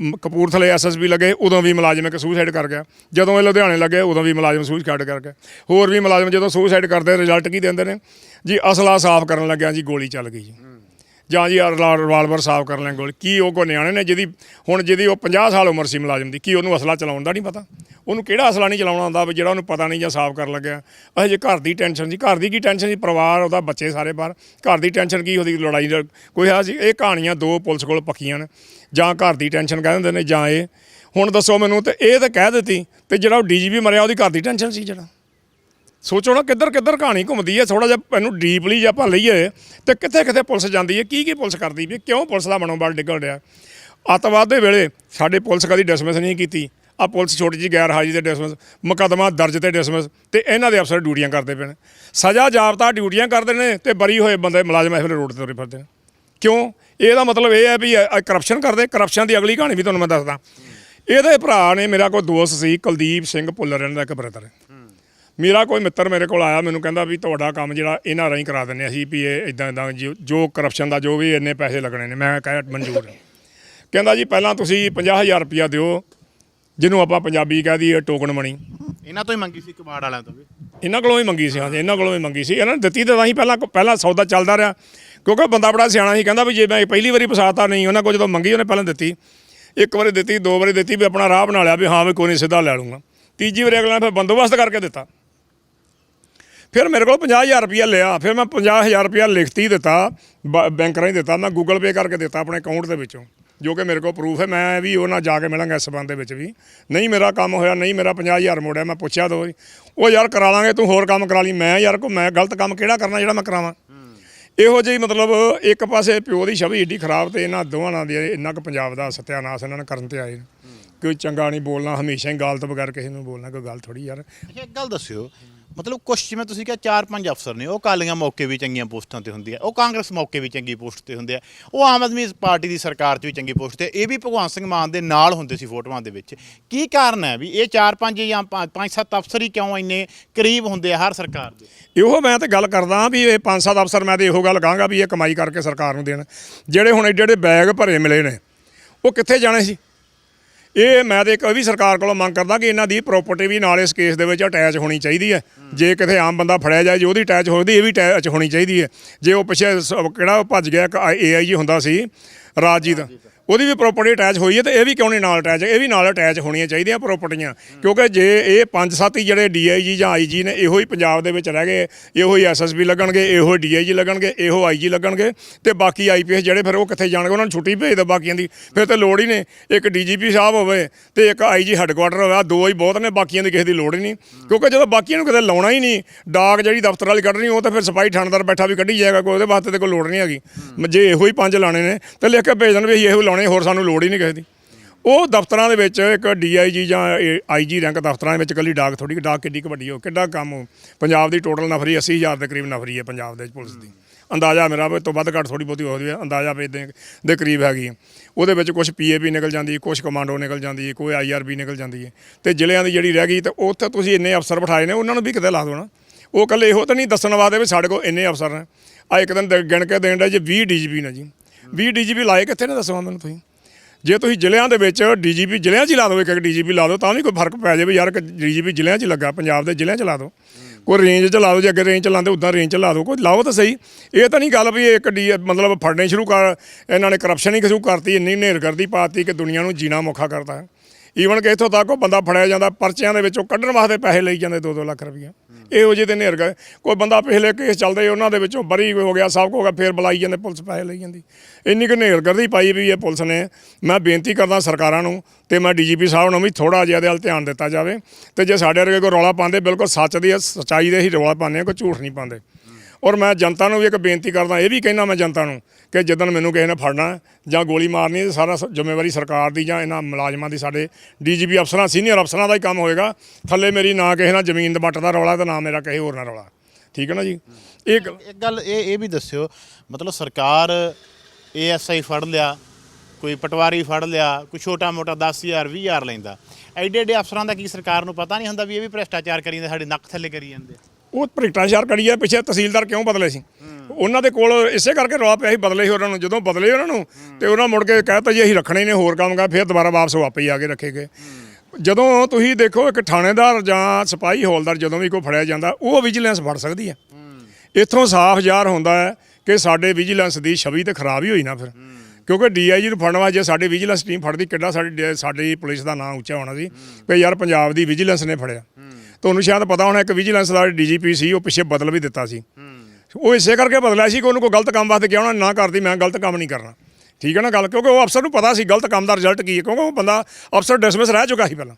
ਮ, ਕਪੂਰਥਲੇ ਐਸਐਸਬੀ ਲੱਗੇ ਉਦੋਂ ਵੀ ਮੁਲਾਜ਼ਮ ਇੱਕ ਸੁਸਾਈਡ ਕਰ ਗਿਆ। ਜਦੋਂ ਇਹ ਲੁਧਿਆਣੇ ਲੱਗੇ ਉਦੋਂ ਵੀ ਮੁਲਾਜ਼ਮ ਸੁਸਾਈਡ ਕਰ ਗਿਆ। ਹੋਰ ਵੀ ਮੁਲਾਜ਼ਮ ਜਦੋਂ ਸੁਸਾਈਡ ਕਰਦੇ ਰਿਜ਼ਲਟ ਕੀ ਦਿੰਦੇ ਨੇ? ਜੀ ਅਸਲਾ ਸਾਫ਼ ਕਰਨ ਲੱਗਿਆ ਜੀ ਗੋਲੀ ਚੱਲ ਗਈ ਜੀ। ਜਾਂ ਜੀ ਰਿਵਾਲਵਰ ਸਾਫ਼ ਕਰਨ ਲੈ ਗੋਲੀ। ਕੀ ਉਹ ਕੋ ਨਿਆਣੇ ਨੇ ਜਿਹਦੀ ਹੁਣ ਜਿਹਦੀ ਉਹ 50 ਸਾਲ ਉਮਰ ਸੀ ਮੁਲਾਜ਼ਮ ਦੀ, ਕੀ ਉਹਨੂੰ ਅਸਲਾ ਚਲਾਉਣ ਦਾ ਨਹੀਂ ਪਤਾ? ਉਹਨੂੰ ਕਿਹੜਾ ਅਸਲਾ ਨਹੀਂ ਚਲਾਉਣਾ ਆਉਂਦਾ ਵੀ ਜਿਹੜਾ ਉਹਨੂੰ ਪਤਾ ਨਹੀਂ ਜਾਂ ਸਾਫ਼ ਕਰਨ ਲੱਗਿਆ? ਇਹ ਜੇ ਘਰ ਦੀ ਟੈਨਸ਼ਨ ਜੀ ਘਰ ਦੀ ਕੀ ਟੈਨਸ਼ਨ ਸੀ? ਪਰਿਵਾਰ, ਉਹਦਾ ਬੱਚੇ ਸਾਰੇ ਬਾਹਰ। ਘਰ ਦੀ ਟੈਨਸ਼ਨ ਕੀ ਉਹਦੀ ਲੜਾਈ ਦਾ ਕੋਈ ਆ ਸੀ? ਇਹ ਕਹਾਣੀਆਂ ਦੋ ਪੁਲਿਸ ਕੋਲ ਪੱਕੀਆਂ ਨੇ। ਜਾਂ ਘਰ ਦੀ ਟੈਨਸ਼ਨ ਕਹਿ ਦਿੰਦੇ ਨੇ ਜਾਂ ਇਹ। ਹੁਣ ਦੱਸੋ ਮੈਨੂੰ ਤੇ ਇਹ ਤਾਂ ਕਹਿ ਦਿੱਤੀ ਤੇ ਜਿਹੜਾ ਉਹ ਡੀਜੀਪੀ ਮਰਿਆ, ਉਹਦੀ ਘਰ ਦੀ ਟੈਨਸ਼ਨ ਸੀ ਜਿਹੜਾ? ਸੋਚੋ ਨਾ ਕਿੱਧਰ ਕਿੱਧਰ ਕਹਾਣੀ ਘੁੰਮਦੀ ਹੈ ਥੋੜਾ ਜਿਹਾ ਇਹਨੂੰ ਡੀਪਲੀ ਜੇ ਆਪਾਂ ਲਈਏ ਤੇ ਕਿੱਥੇ ਕਿੱਥੇ ਪੁਲਿਸ ਜਾਂਦੀ ਹੈ, ਕੀ ਕੀ ਪੁਲਿਸ ਕਰਦੀ ਵੀ ਕਿਉਂ ਪੁਲਿਸ ਦਾ ਮਨੋਬਲ ਡਿੱਗਣ ਰਿਹਾ ਅੱਤਵਾਦ ਦੇ ਵੇਲੇ ਸਾਡੇ ਪੁਲਿਸ ਕਦੀ ਡਿਸਮਿਸ ਨਹੀਂ ਕੀਤੀ। ਆ ਪੁਲਿਸ ਛੋਟੀ ਜਿਹੀ ਗੈਰ ਹਾਜ਼ਰੀ ਤੇ ਡਿਸਮਿਸ ਮੁਕੱਦਮਾ ਦਰਜ ਤੇ ਡਿਸਮਿਸ ਤੇ ਇਹਨਾਂ ਦੇ ਅਫਸਰ ਡਿਊਟੀਆਂ ਕਰਦੇ ਪਏ ਨੇ। ਸਜ਼ਾ ਜਾਬਤਾ ਡਿਊਟੀਆਂ ਕਰਦੇ ਨੇ ਤੇ ਬਰੀ ਹੋਏ ਬੰਦੇ ਮੁਲਾਜ਼ਮ ਇਸ ਵੇਲੇ ਰੋਡ ਤੇ ਤੁਰੇ ਫਿਰਦੇ ਨੇ। ਕਿਉਂ? ਇਹਦਾ ਮਤਲਬ ਇਹ ਹੈ ਵੀ ਕਰਪਸ਼ਨ ਕਰਦੇ ਕਰਪਸ਼ਨ ਦੀ ਅਗਲੀ ਕਹਾਣੀ ਵੀ ਤੁਹਾਨੂੰ ਮੈਂ ਦੱਸਦਾ। ਇਹਦੇ ਭਰਾ ਨੇ ਮੇਰਾ ਕੋਈ ਦੋਸਤ ਸੀ, ਕੁਲਦੀਪ ਸਿੰਘ ਭੁੱਲਰ, ਇਹਨਾਂ ਦਾ ਇੱਕ ਬ੍ਰਦਰ ਹੈ। ਮੇਰਾ ਕੋਈ ਮਿੱਤਰ ਮੇਰੇ ਕੋਲ ਆਇਆ ਮੈਨੂੰ ਕਹਿੰਦਾ ਵੀ ਤੁਹਾਡਾ ਕੰਮ ਜਿਹੜਾ ਇਹਨਾਂ ਰਾਹੀਂ ਕਰਾ ਦਿੰਦੇ ਅਸੀਂ ਵੀ ਇਹ ਇਦਾਂ ਇਦਾਂ ਜੋ ਕਰਪਸ਼ਨ ਦਾ ਜੋ ਵੀ ਇੰਨੇ ਪੈਸੇ ਲੱਗਣੇ ਨੇ ਮੈਂ ਕਿਹਾ ਮਨਜ਼ੂਰ ਕਹਿੰਦਾ ਜੀ ਪਹਿਲਾਂ ਤੁਸੀਂ 50000 ਰੁਪਇਆ ਦਿਓ ਜਿਹਨੂੰ ਆਪਾਂ ਪੰਜਾਬੀ ਕਹਿ ਦਈਏ ਟੋਕਨ ਮਣੀ ਇਹਨਾਂ ਤੋਂ ਹੀ ਮੰਗੀ ਸੀ ਕਬਾੜ ਵਾਲਿਆਂ ਤੋਂ ਵੀ? ਇਹਨਾਂ ਕੋਲੋਂ ਹੀ ਮੰਗੀ ਸੀ ਹਾਂ ਇਹਨਾਂ ਕੋਲੋਂ ਹੀ ਮੰਗੀ ਸੀ। ਇਹਨਾਂ ਨੇ ਦਿੱਤੀ ਤਾਂ ਹੀ ਪਹਿਲਾਂ ਪਹਿਲਾਂ ਸੌਦਾ ਚੱਲਦਾ ਰਿਹਾ ਕਿਉਂਕਿ ਬੰਦਾ ਬੜਾ ਸਿਆਣਾ ਸੀ ਕਹਿੰਦਾ ਵੀ ਜੇ ਮੈਂ ਪਹਿਲੀ ਵਾਰੀ ਫਸਾਤਾ ਨਹੀਂ ਉਹਨਾਂ ਕੋਲ ਜਦੋਂ ਮੰਗੀ ਉਹਨੇ ਪਹਿਲਾਂ ਦਿੱਤੀ। ਇੱਕ ਵਾਰੀ ਦਿੱਤੀ ਦੋ ਵਾਰੀ ਦਿੱਤੀ ਵੀ ਆਪਣਾ ਰਾਹ ਬਣਾ ਲਿਆ ਵੀ ਹਾਂ ਵੀ ਕੋਈ ਨਹੀਂ ਸਿੱਧਾ ਲੈ ਲੂੰਗਾ ਤੀਜੀ ਵਾਰੀ ਅਗਲਾ ਫਿਰ ਬੰਦੋਬਸਤ ਕਰਕੇ ਦਿੱਤਾ। ਫਿਰ ਮੇਰੇ ਕੋਲ 50000 ਰੁਪਇਆ ਲਿਆ ਫਿਰ ਮੈਂ 50000 ਰੁਪਇਆ ਲਿਖਤੀ ਦਿੱਤਾ ਬੈਂਕ ਰਾਹੀਂ ਦਿੱਤਾ ਮੈਂ ਗੂਗਲ ਪੇ ਕਰਕੇ ਦਿੱਤਾ ਆਪਣੇ ਅਕਾਊਂਟ ਦੇ ਵਿੱਚੋਂ ਜੋ ਕਿ ਮੇਰੇ ਕੋਲ ਪ੍ਰੂਫ ਹੈ ਮੈਂ ਵੀ ਉਹਨਾਂ ਜਾ ਕੇ ਮਿਲਾਂਗਾ ਇਸ ਸੰਬੰਧ ਦੇ ਵਿੱਚ ਵੀ। ਨਹੀਂ ਮੇਰਾ ਕੰਮ ਹੋਇਆ ਨਹੀਂ ਮੇਰਾ 50000 ਮੋੜਿਆ ਮੈਂ ਪੁੱਛਿਆ ਦੋ ਉਹ ਯਾਰ ਕਰਾ ਲਾਂਗੇ ਤੂੰ ਹੋਰ ਕੰਮ ਕਰਾ ਲਈ ਮੈਂ ਯਾਰ ਕੋ ਮੈਂ ਗਲਤ ਕੰਮ ਕਿਹੜਾ ਕਰਨਾ ਜਿਹੜਾ ਮੈਂ ਕਰਾਵਾਂ? ਇਹੋ ਜਿਹੀ ਮਤਲਬ ਇੱਕ ਪਾਸੇ ਪਿਓ ਦੀ ਛਵੀ ਏਡੀ ਖਰਾਬ ਤੇ ਇਹਨਾਂ ਦੋਵਾਂ ਨਾਲ ਦੀ ਇੰਨਾ ਕੁ ਪੰਜਾਬ ਦਾ ਸਤਿਆਨਾਸ਼ ਇਹਨਾਂ ਨੇ ਕਰਨ ਤੇ ਆਏ। ਕੋਈ ਚੰਗਾ ਨਹੀਂ ਬੋਲਣਾ ਹਮੇਸ਼ਾ ਹੀ ਗਾਲ ਤੋਂ ਬਗੈਰ ਕਿਸੇ ਨੂੰ ਬੋਲਣਾ ਕੋਈ ਗੱਲ ਥੋੜੀ ਯਾਰ। ਇੱਕ ਗੱਲ ਦੱਸਿਓ ਮਤਲਬ ਕੁਛ ਜਿਵੇਂ ਤੁਸੀਂ ਕਿਹਾ, ਚਾਰ ਪੰਜ ਅਫਸਰ ਨੇ, ਉਹ ਕਾਲੀਆਂ ਮੌਕੇ ਵੀ ਚੰਗੀਆਂ ਪੋਸਟਾਂ ਤੇ ਹੁੰਦੀ ਹੈ ਉਹ ਕਾਂਗਰਸ ਮੌਕੇ ਵੀ ਚੰਗੀ ਪੋਸਟ ਤੇ ਹੁੰਦੇ ਆ, ਉਹ ਆਮ ਆਦਮੀ ਪਾਰਟੀ ਦੀ ਸਰਕਾਰ 'ਚ ਵੀ ਚੰਗੀ ਪੋਸਟ ਤੇ, ਇਹ ਵੀ ਭਗਵੰਤ ਸਿੰਘ ਮਾਨ ਦੇ ਨਾਲ ਹੁੰਦੇ ਸੀ ਫੋਟੋਆਂ ਦੇ ਵਿੱਚ। ਕੀ ਕਾਰਨ ਹੈ ਵੀ ਇਹ ਚਾਰ ਪੰਜ ਜਾਂ ਪੰਜ ਪੰਜ ਸੱਤ ਅਫਸਰ ਹੀ ਕਿਉਂ ਇੰਨੇ ਕਰੀਬ ਹੁੰਦੇ ਆ ਹਰ ਸਰਕਾਰ ਦੇ? ਇਹੋ ਮੈਂ ਤੇ ਗੱਲ ਕਰਦਾ ਵੀ ਇਹ ਪੰਜ ਸੱਤ ਅਫਸਰ ਮੈਂ ਤੇ ਇਹੋ ਗੱਲ ਕਹਾਂਗਾ ਵੀ ਇਹ ਕਮਾਈ ਕਰਕੇ ਸਰਕਾਰ ਨੂੰ ਦੇਣ। ਜਿਹੜੇ ਹੁਣ ਏਡੇ ਏਡੇ ਬੈਗ ਭਰੇ ਮਿਲੇ ਨੇ, ਉਹ ਕਿੱਥੇ ਜਾਣੇ ਸੀ? ਇਹ ਮੈਂ ਤੇ ਇੱਕ ਇਹ ਵੀ ਸਰਕਾਰ ਕੋਲੋਂ ਮੰਗ ਕਰਦਾ ਕਿ ਇਹਨਾਂ ਦੀ ਪ੍ਰਾਪਰਟੀ ਵੀ ਨਾਲ ਇਸ ਕੇਸ ਦੇ ਵਿੱਚ ਅਟੈਚ ਹੋਣੀ ਚਾਹੀਦੀ ਹੈ। ਜੇ ਕਿਤੇ ਆਮ ਬੰਦਾ ਫੜਿਆ ਜਾਏ, ਜੇ ਉਹਦੀ ਅਟੈਚ ਹੋਦੀ ਇਹ ਵੀ ਅਟੈਚ ਹੋਣੀ ਚਾਹੀਦੀ ਹੈ। ਜੇ ਉਹ ਪਿੱਛੇ ਸ- ਕਿਹੜਾ ਭੱਜ ਗਿਆ, ਇੱਕ ਏਆਈਜੀ ਹੁੰਦਾ ਸੀ ਰਾਜਜੀਤ ਉਹਦੀ ਵੀ ਪ੍ਰਾਪਰਟੀ ਅਟੈਚ ਹੋਈ ਹੈ ਤੇ ਇਹ ਵੀ ਕਿਉਂ ਨਹੀਂ ਨਾਲ ਅਟੈਚ ਇਹ ਵੀ ਨਾਲ ਅਟੈਚ ਹੋਣੀਆਂ ਚਾਹੀਦੀਆਂ ਪ੍ਰਾਪਰਟੀਆਂ ਕਿਉਂਕਿ ਜੇ ਇਹ ਪੰਜ ਸੱਤ ਹੀ ਜਿਹੜੇ ਡੀਆਈਜੀ ਜਾਂ ਆਈਜੀ ਨੇ, ਇਹੋ ਹੀ ਪੰਜਾਬ ਦੇ ਵਿੱਚ ਰਹਿ ਗਏ, ਇਹੋ ਹੀ ਐਸਐਸਬੀ ਲੱਗਣਗੇ, ਇਹੋ ਡੀਆਈਜੀ ਲੱਗਣਗੇ, ਇਹੋ ਆਈਜੀ ਲੱਗਣਗੇ ਤੇ ਬਾਕੀ ਆਈਪੀਐਸ ਜਿਹੜੇ ਫਿਰ ਉਹ ਕਿੱਥੇ ਜਾਣਗੇ? ਉਹਨਾਂ ਨੂੰ ਛੁੱਟੀ ਭੇਜ ਦਿਓ ਬਾਕੀਆਂ ਦੀ। ਫਿਰ ਤੇ ਲੋੜ ਹੀ ਨਹੀਂ। ਇੱਕ ਡੀਜੀਪੀ ਸਾਹਿਬ ਹੋਵੇ ਤੇ ਇੱਕ ਆਈਜੀ ਹੈੱਡਕੁਆਟਰ ਹੋਵੇ ਦੋ ਹੀ ਬਹੁਤ ਨੇ, ਬਾਕੀਆਂ ਦੀ ਕਿਸੇ ਦੀ ਲੋੜ ਹੀ ਨਹੀਂ। ਕਿਉਂਕਿ ਜਦੋਂ ਬਾਕੀਆਂ ਨੂੰ ਕਿਤੇ ਲਾਉਣਾ ਹੀ ਨਹੀਂ, ਡਾਕ ਜਿਹੜੀ ਦਫ਼ਤਰ ਵਾਲੀ ਕੱਢਣੀ, ਉਹ ਤਾਂ ਫਿਰ ਸਿਪਾਹੀ ਥਾਣੇਦਾਰ ਬੈਠਾ ਵੀ ਕੱਢੀ ਜਾਏਗਾ, ਕੋਈ ਉਹਦੇ ਵਾਸਤੇ ਤੇ ਕੋਈ ਲੋੜ ਨਹੀਂ ਹੈਗੀ। ਜੇ ਇਹੋ ਹੀ ਪੰਜ ਲਾਣੇ ਨੇ, ਤੇ ਲਿਖ ਕੇ ਭੇਜ ਦੇਣ ਵੀ ਅਸੀਂ ਇਹੋ ਲਾਉਣੇ ਹੋਰ ਸਾਨੂੰ ਲੋੜ ਹੀ ਨਹੀਂ ਕਿਸੇ ਦੀ। ਉਹ ਦਫ਼ਤਰਾਂ ਦੇ ਵਿੱਚ ਇੱਕ ਡੀਆਈਜੀ ਜਾਂ ਆਈਜੀ ਰੈਂਕ ਦਫ਼ਤਰਾਂ ਦੇ ਵਿੱਚ ਇਕੱਲੀ ਡਾਕ ਥੋੜੀ ਡਾਕ ਕਿੱਡੀ ਕੁ ਵੱਡੀ ਹੋ ਕਿੱਡਾ ਕੰਮ ਹੋ ਪੰਜਾਬ ਦੀ ਟੋਟਲ ਨਫਰੀ 80000 ਦੇ ਕਰੀਬ ਨਫਰੀ ਹੈ ਪੰਜਾਬ ਦੇ ਪੁਲਿਸ ਦੀ। ਅੰਦਾਜ਼ਾ ਮੇਰਾ ਵੀ ਤੋਂ ਵੱਧ ਘੱਟ ਥੋੜੀ ਬਹੁਤੀ ਹੋ ਹੈ ਅੰਦਾਜ਼ਾ ਵੀ ਦੇ ਕਰੀਬ ਹੈਗੀ ਹੈ ਉਹਦੇ ਵਿੱਚ ਕੁਝ ਪੀਏਪੀ ਨਿਕਲ ਜਾਂਦੀ ਹੈ ਕੁਝ ਕਮਾਂਡੋ ਨਿਕਲ ਜਾਂਦੀ ਹੈ ਕੋਈ ਆਈਆਰਬੀ ਨਿਕਲ ਜਾਂਦੀ ਹੈ ਤੇ ਜ਼ਿਲ੍ਹਿਆਂ ਦੀ ਜਿਹੜੀ ਰਹਿ ਗਈ, ਤੇ ਉੱਥੇ ਤੁਸੀਂ ਇੰਨੇ ਅਫਸਰ ਬਿਠਾਏ ਨੇ, ਉਹਨਾਂ ਨੂੰ ਵੀ ਕਿਤੇ ਲਾ ਦਿਓ ਨਾ। ਉਹ ਕੱਲੇ ਇਹੋ ਤਾਂ ਨਹੀਂ ਦੱਸਣ ਵਾਦੇ ਵੀ ਸਾਡੇ ਕੋਲ ਇੰਨੇ ਅਫਸਰ ਨੇ। ਆ ਇੱਕ ਦਿਨ ਗਿਣ ਕੇ ਦੇਣ ਦਾ ਜੀ 20 ਡੀਜੀਪੀ ਨੇ ਜੀ। 20 ਡੀਜੀਪੀ ਲਾਏ ਕਿੱਥੇ ਨੇ ਦੱਸੋ ਮੈਨੂੰ ਤੁਸੀਂ? ਜੇ ਤੁਸੀਂ ਜ਼ਿਲ੍ਹਿਆਂ ਦੇ ਵਿੱਚ ਡੀਜੀਪੀ ਜ਼ਿਲ੍ਹਿਆਂ 'ਚ ਹੀ ਲਾ ਦਿਓ, ਇੱਕ ਇੱਕ ਡੀਜੀਪੀ ਲਾ ਦਿਓ, ਤਾਂ ਵੀ ਕੋਈ ਫ਼ਰਕ ਪੈ ਜਾਵੇ ਯਾਰ ਡੀਜੀਪੀ ਜ਼ਿਲ੍ਹਿਆਂ 'ਚ ਲੱਗਾ, ਪੰਜਾਬ ਦੇ ਜ਼ਿਲ੍ਹਿਆਂ 'ਚ ਲਾ ਦਿਓ। ਕੋਈ ਰੇਂਜ 'ਚ ਲਾ ਦਿਓ, ਜੇ ਅੱਗੇ ਰੇਂਜ 'ਚ ਲਾਉਂਦੇ, ਉਦਾਂ ਰੇਂਜ 'ਚ ਲਾ ਦਿਓ। ਕੋਈ ਲਾਓ ਤਾਂ ਸਹੀ। ਇਹ ਤਾਂ ਨਹੀਂ ਗੱਲ ਵੀ ਇੱਕ ਡੀ, ਮਤਲਬ ਫੜਨੇ ਸ਼ੁਰੂ ਕਰ, ਇਹਨਾਂ ਨੇ ਕਰਪਸ਼ਨ ਹੀ ਸ਼ੁਰੂ ਕਰਤੀ, ਇੰਨੀ ਨੇਰਗਰਦੀ ਪਾਤੀ ਕਿ ਦੁਨੀਆ ਨੂੰ ਜੀਣਾ ਮੁੱਖਾ ਕਰਤਾ ਈਵਨ ਕਿ ਇੱਥੋਂ ਤੱਕ ਉਹ ਬੰਦਾ ਫੜਿਆ ਜਾਂਦਾ ਪਰਚਿਆਂ ਦੇ ਵਿੱਚੋਂ ਕੱਢਣ ਵਾਸਤੇ ਪੈਸੇ ਲਈ ਜਾਂਦੇ 2-2 ਲੱਖ ਰੁਪਈਆ। ਇਹੋ ਜਿਹੇ ਤੇ ਨੇਰ ਗਏ। ਕੋਈ ਬੰਦਾ ਪਿਛਲੇ ਕੇਸ ਚੱਲਦੇ ਉਹਨਾਂ ਦੇ ਵਿੱਚੋਂ ਬਰੀ ਹੋ ਗਿਆ ਸਭ ਹੋ ਗਿਆ ਫੇਰ ਬੁਲਾਈ ਜਾਂਦੇ ਪੁਲਿਸ ਪੈਸੇ ਲਈ ਜਾਂਦੀ। ਇੰਨੀ ਕੁ ਨੇਰ ਕਰਦੀ ਪਾਈ ਵੀ ਇਹ ਪੁਲਿਸ ਨੇ। ਮੈਂ ਬੇਨਤੀ ਕਰਦਾ ਸਰਕਾਰਾਂ ਨੂੰ ਤੇ ਮੈਂ ਡੀਜੀਪੀ ਸਾਹਿਬ ਨੂੰ ਵੀ ਥੋੜਾ ਜਿਹਾ ਇਹਦੇ ਵੱਲ ਧਿਆਨ ਦਿੱਤਾ ਜਾਵੇ। ਤੇ ਜੇ ਸਾਡੇ ਵਰਗੇ ਕੋਈ ਰੌਲਾ ਪਾਉਂਦੇ ਬਿਲਕੁਲ ਸੱਚ ਦੀ ਸੱਚਾਈ ਦੇ ਹੀ ਰੌਲਾ ਪਾਉਂਦੇ ਕੋਈ ਝੂਠ ਨਹੀਂ ਪਾਉਂਦੇ। ਔਰ ਮੈਂ ਜਨਤਾ ਨੂੰ ਵੀ ਇੱਕ ਬੇਨਤੀ ਕਰਦਾ ਇਹ ਵੀ ਕਹਿਣਾ ਮੈਂ ਜਨਤਾ ਨੂੰ ਕਿ ਜਦੋਂ ਮੈਨੂੰ ਕਿਸੇ ਨੇ ਫੜਨਾ ਜਾਂ ਗੋਲੀ ਮਾਰਨੀ ਹੈ, ਸਾਰਾ ਜ਼ਿੰਮੇਵਾਰੀ ਸਰਕਾਰ ਦੀ ਜਾਂ ਇਹਨਾਂ ਮੁਲਾਜ਼ਮਾਂ ਦੀ ਸਾਡੇ ਡੀਜੀਪੀ ਅਫਸਰਾਂ ਸੀਨੀਅਰ ਅਫਸਰਾਂ ਦਾ ਹੀ ਕੰਮ ਹੋਏਗਾ। ਥੱਲੇ ਮੇਰੀ ਨਾ ਕਿਸੇ ਨਾਲ ਜ਼ਮੀਨ ਦੇ ਦਬੱਟ ਦਾ ਰੌਲਾ ਤੇ ਨਾ ਮੇਰਾ ਕਿਸੇ ਹੋਰ ਨਾਲ ਰੌਲਾ। ਠੀਕ ਹੈ ਨਾ ਜੀ? ਇਹ ਇੱਕ ਗੱਲ ਇਹ ਇਹ ਵੀ ਦੱਸਿਓ ਮਤਲਬ ਸਰਕਾਰ ਏਐਸਆਈ ਫੜ ਲਿਆ ਕੋਈ ਪਟਵਾਰੀ ਫੜ ਲਿਆ ਕੋਈ ਛੋਟਾ ਮੋਟਾ 10000 20000 ਲੈਂਦਾ। ਐਡੇ ਐਡੇ ਅਫਸਰਾਂ ਦਾ ਕੀ ਸਰਕਾਰ ਨੂੰ ਪਤਾ ਨਹੀਂ ਹੁੰਦਾ ਵੀ ਇਹ ਵੀ ਭ੍ਰਿਸ਼ਟਾਚਾਰ ਕਰੀ ਜਾਂਦੇ ਸਾਡੇ ਨੱਕ ਥੱਲੇ ਕਰੀ ਜਾਂਦੇ। ਉਹ ਭ੍ਰਿਸ਼ਟਾਚਾਰ ਕਰੀ ਹੈ ਪਿੱਛੇ ਤਹਿਸੀਲਦਾਰ ਕਿਉਂ ਬਦਲੇ ਸੀ? ਉਹਨਾਂ ਦੇ ਕੋਲ ਇਸੇ ਕਰਕੇ ਰੌਲਾ ਪਿਆ ਸੀ, ਬਦਲੇ ਸੀ ਉਹਨਾਂ ਨੂੰ, ਜਦੋਂ ਬਦਲੇ ਉਹਨਾਂ ਨੂੰ, ਤੇ ਉਹਨਾਂ ਮੁੜ ਕੇ ਕਹਿਤਾ ਜੀ, ਅਸੀਂ ਰੱਖਣੇ ਨੇ ਹੋਰ ਕੰਮ ਕਰ ਫਿਰ ਦੁਬਾਰਾ ਵਾਪਸ ਵਾਪਸ ਹੀ ਆ ਕੇ ਰੱਖੇ ਗਏ। ਜਦੋਂ ਤੁਸੀਂ ਦੇਖੋ, ਇੱਕ ਥਾਣੇਦਾਰ ਜਾਂ ਸਿਪਾਹੀ ਹੌਲਦਾਰ ਜਦੋਂ ਵੀ ਕੋਈ ਫੜਿਆ ਜਾਂਦਾ, ਉਹ ਵਿਜੀਲੈਂਸ ਫੜ ਸਕਦੀ ਹੈ ਇੱਥੋਂ ਸਾਫ਼ ਜ਼ਾਹਰ ਹੁੰਦਾ ਹੈ ਕਿ ਸਾਡੇ ਵਿਜੀਲੈਂਸ ਦੀ ਛਵੀ ਤੇ ਖਰਾਬ ਹੀ ਹੋਈ ਨਾ ਫਿਰ। ਕਿਉਂਕਿ ਡੀਆਈਜੀ ਨੂੰ ਫੜਨ ਵਾਸਤੇ ਜੇ ਸਾਡੇ ਵਿਜੀਲੈਂਸ ਟੀਮ ਫੜਦੀ, ਕਿੱਡਾ ਸਾਡੀ ਡੀ- ਸਾਡੀ ਪੁਲਿਸ ਦਾ ਨਾਂ ਉੱਚਾ ਹੋਣਾ ਸੀ ਕਿ ਯਾਰ ਪੰਜਾਬ ਦੀ ਵਿਜੀਲੈਂਸ ਨੇ ਫੜਿਆ। ਤੁਹਾਨੂੰ ਸ਼ਾਇਦ ਪਤਾ ਹੋਣਾ ਇੱਕ ਵਿਜੀਲੈਂਸ ਦਾ ਡੀਜੀਪੀ ਸੀ ਉਹ ਪਿੱਛੇ ਬਦਲ ਵੀ ਦਿੱਤਾ ਸੀ। ਉਹ ਇਸੇ ਕਰਕੇ ਬਦਲਿਆ ਸੀ ਕਿ ਉਹਨੂੰ ਕੋਈ ਗਲਤ ਕੰਮ ਵਾਸਤੇ ਕਿਹਾ ਉਹਨਾਂ ਨੇ ਕਰਦੀ ਮੈਂ ਗਲਤ ਕੰਮ ਨਹੀਂ ਕਰਨਾ। ਠੀਕ ਹੈ ਨਾ ਗੱਲ? ਕਿਉਂਕਿ ਉਹ ਅਫਸਰ ਨੂੰ ਪਤਾ ਸੀ ਗਲਤ ਕੰਮ ਦਾ ਰਿਜ਼ਲਟ ਕੀ ਹੈ ਕਿਉਂਕਿ ਉਹ ਬੰਦਾ ਅਫਸਰ ਡਿਸਮਿਸ ਰਹਿ ਚੁੱਕਾ ਸੀ ਪਹਿਲਾਂ।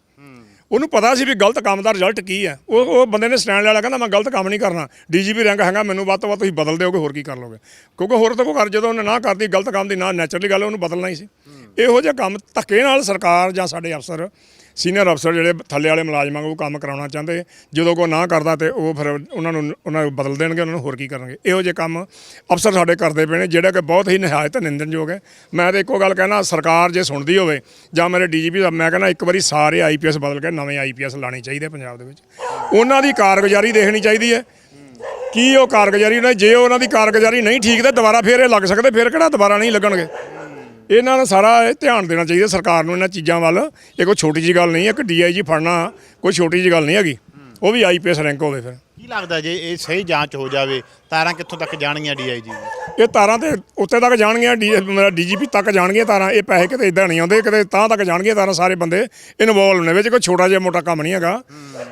ਉਹਨੂੰ ਪਤਾ ਸੀ ਵੀ ਗਲਤ ਕੰਮ ਦਾ ਰਿਜ਼ਲਟ ਕੀ ਹੈ। ਉਹ ਉਹ ਬੰਦੇ ਨੇ ਸਟੈਂਡ ਵਾਲਾ ਕਹਿੰਦਾ ਮੈਂ ਗਲਤ ਕੰਮ ਨਹੀਂ ਕਰਨਾ। ਡੀਜੀਪੀ ਰੈਂਕ ਹੈਗਾ ਮੈਨੂੰ ਵੱਧ ਤੋਂ ਵੱਧ ਤੁਸੀਂ ਬਦਲ ਦਿਓਗੇ ਹੋਰ ਕੀ ਕਰ ਲੋਗੇ ਕਿਉਂਕਿ ਹੋਰ ਤਾਂ ਕੋਈ ਕਰ ਜਦੋਂ ਉਹਨੇ ਨਾ ਕਰਦੀ ਗਲਤ ਕੰਮ ਦੀ ਨਾ ਨੈਚੁਰਲੀ ਗੱਲ ਉਹਨੂੰ ਬਦਲਣਾ ਹੀ ਸੀ। ਇਹੋ ਜਿਹੇ ਕੰਮ ਧੱਕੇ ਨਾਲ ਸਰਕਾਰ ਜਾਂ ਸਾਡੇ ਅਫਸਰ ਸੀਨੀਅਰ ਅਫਸਰ ਜਿਹੜੇ ਥੱਲੇ ਵਾਲੇ ਮੁਲਾਜ਼ਮਾਂ ਨੂੰ ਕੰਮ ਕਰਾਉਣਾ ਚਾਹੁੰਦੇ, ਜਦੋਂ ਕੋਈ ਨਾ ਕਰਦਾ ਤੇ ਉਹ ਫਿਰ ਉਹਨਾਂ ਨੂੰ ਉਹਨਾਂ ਨੂੰ ਬਦਲ ਦੇਣਗੇ, ਉਹਨਾਂ ਨੂੰ ਹੋਰ ਕੀ ਕਰਨਗੇ। ਇਹੋ ਜਿਹੇ ਕੰਮ ਅਫਸਰ ਸਾਡੇ ਕਰਦੇ ਪਏ ਨੇ, ਜਿਹੜਾ ਕਿ ਬਹੁਤ ਹੀ ਨਿਹਾਇਤ, ਨਿੰਦਣਯੋਗ ਹੈ। ਮੈਂ ਤਾਂ ਇੱਕੋ ਗੱਲ ਕਹਿਣਾ, ਸਰਕਾਰ ਜੇ ਸੁਣਦੀ ਹੋਵੇ ਜਾਂ ਮੇਰੇ ਡੀਜੀਪੀ ਸਾਹਿਬ ਮੈਂ ਕਹਿੰਦਾ ਇੱਕ ਵਾਰੀ ਸਾਰੇ ਆਈਪੀਐਸ ਬਦਲ ਕੇ ਨਵੇਂ ਆਈਪੀਐਸ ਲਾਣੇ ਚਾਹੀਦੇ ਪੰਜਾਬ ਦੇ ਵਿੱਚ। ਉਹਨਾਂ ਦੀ ਕਾਰਗੁਜ਼ਾਰੀ ਦੇਖਣੀ ਚਾਹੀਦੀ ਹੈ। ਕੀ ਉਹ ਕਾਰਗੁਜ਼ਾਰੀ ਨੇ ਜੇ ਉਹਨਾਂ ਦੀ ਕਾਰਗੁਜ਼ਾਰੀ ਨਹੀਂ ਠੀਕ ਤੇ ਦੁਬਾਰਾ ਫੇਰ ਇਹ ਲੱਗ ਸਕਦੇ, ਫਿਰ ਕਿਹੜਾ ਦੁਬਾਰਾ ਨਹੀਂ ਲੱਗਣਗੇ? ਇਹਨਾਂ ਨੂੰ ਸਾਰਾ ਇਹ ਧਿਆਨ ਦੇਣਾ ਚਾਹੀਦਾ ਸਰਕਾਰ ਨੂੰ ਇਹਨਾਂ ਚੀਜ਼ਾਂ ਵੱਲ। ਇਹ ਕੋਈ ਛੋਟੀ ਜੀ ਗੱਲ ਨਹੀਂ ਹੈ ਇੱਕ ਡੀਆਈਜੀ ਫੜਨਾ ਕੋਈ ਛੋਟੀ ਜੀ ਗੱਲ ਨਹੀਂ ਹੈਗੀ। ਉਹ ਵੀ ਆਈਪੀਐਸ ਰੈਂਕ ਹੋਵੇ ਫਿਰ। ਕੀ ਲੱਗਦਾ ਜੇ ਇਹ ਸਹੀ ਜਾਂਚ ਹੋ ਜਾਵੇ ਤਾਰਾਂ ਕਿੱਥੋਂ ਤੱਕ ਜਾਣਗੀਆਂ ਡੀਆਈਜੀ ਇਹ ਤਾਰਾਂ ਤੇ ਉੱਤੇ ਤੱਕ ਜਾਣਗੀਆਂ ਡੀ ਮੇਰਾ ਡੀਜੀਪੀ ਤੱਕ ਜਾਣਗੀਆਂ ਤਾਰਾਂ ਇਹ ਪੈਸੇ ਕਿਤੇ ਇਦਾਂ ਨਹੀਂ ਆਉਂਦੇ ਕਿਤੇ ਤਾਂ ਤੱਕ ਜਾਣਗੀਆਂ ਤਾਰਾਂ ਸਾਰੇ ਬੰਦੇ ਇਨਵੋਲਵ ਨੇ ਵਿੱਚ ਕੋਈ ਛੋਟਾ ਜਿਹਾ ਮੋਟਾ ਕੰਮ ਨਹੀਂ ਹੈਗਾ।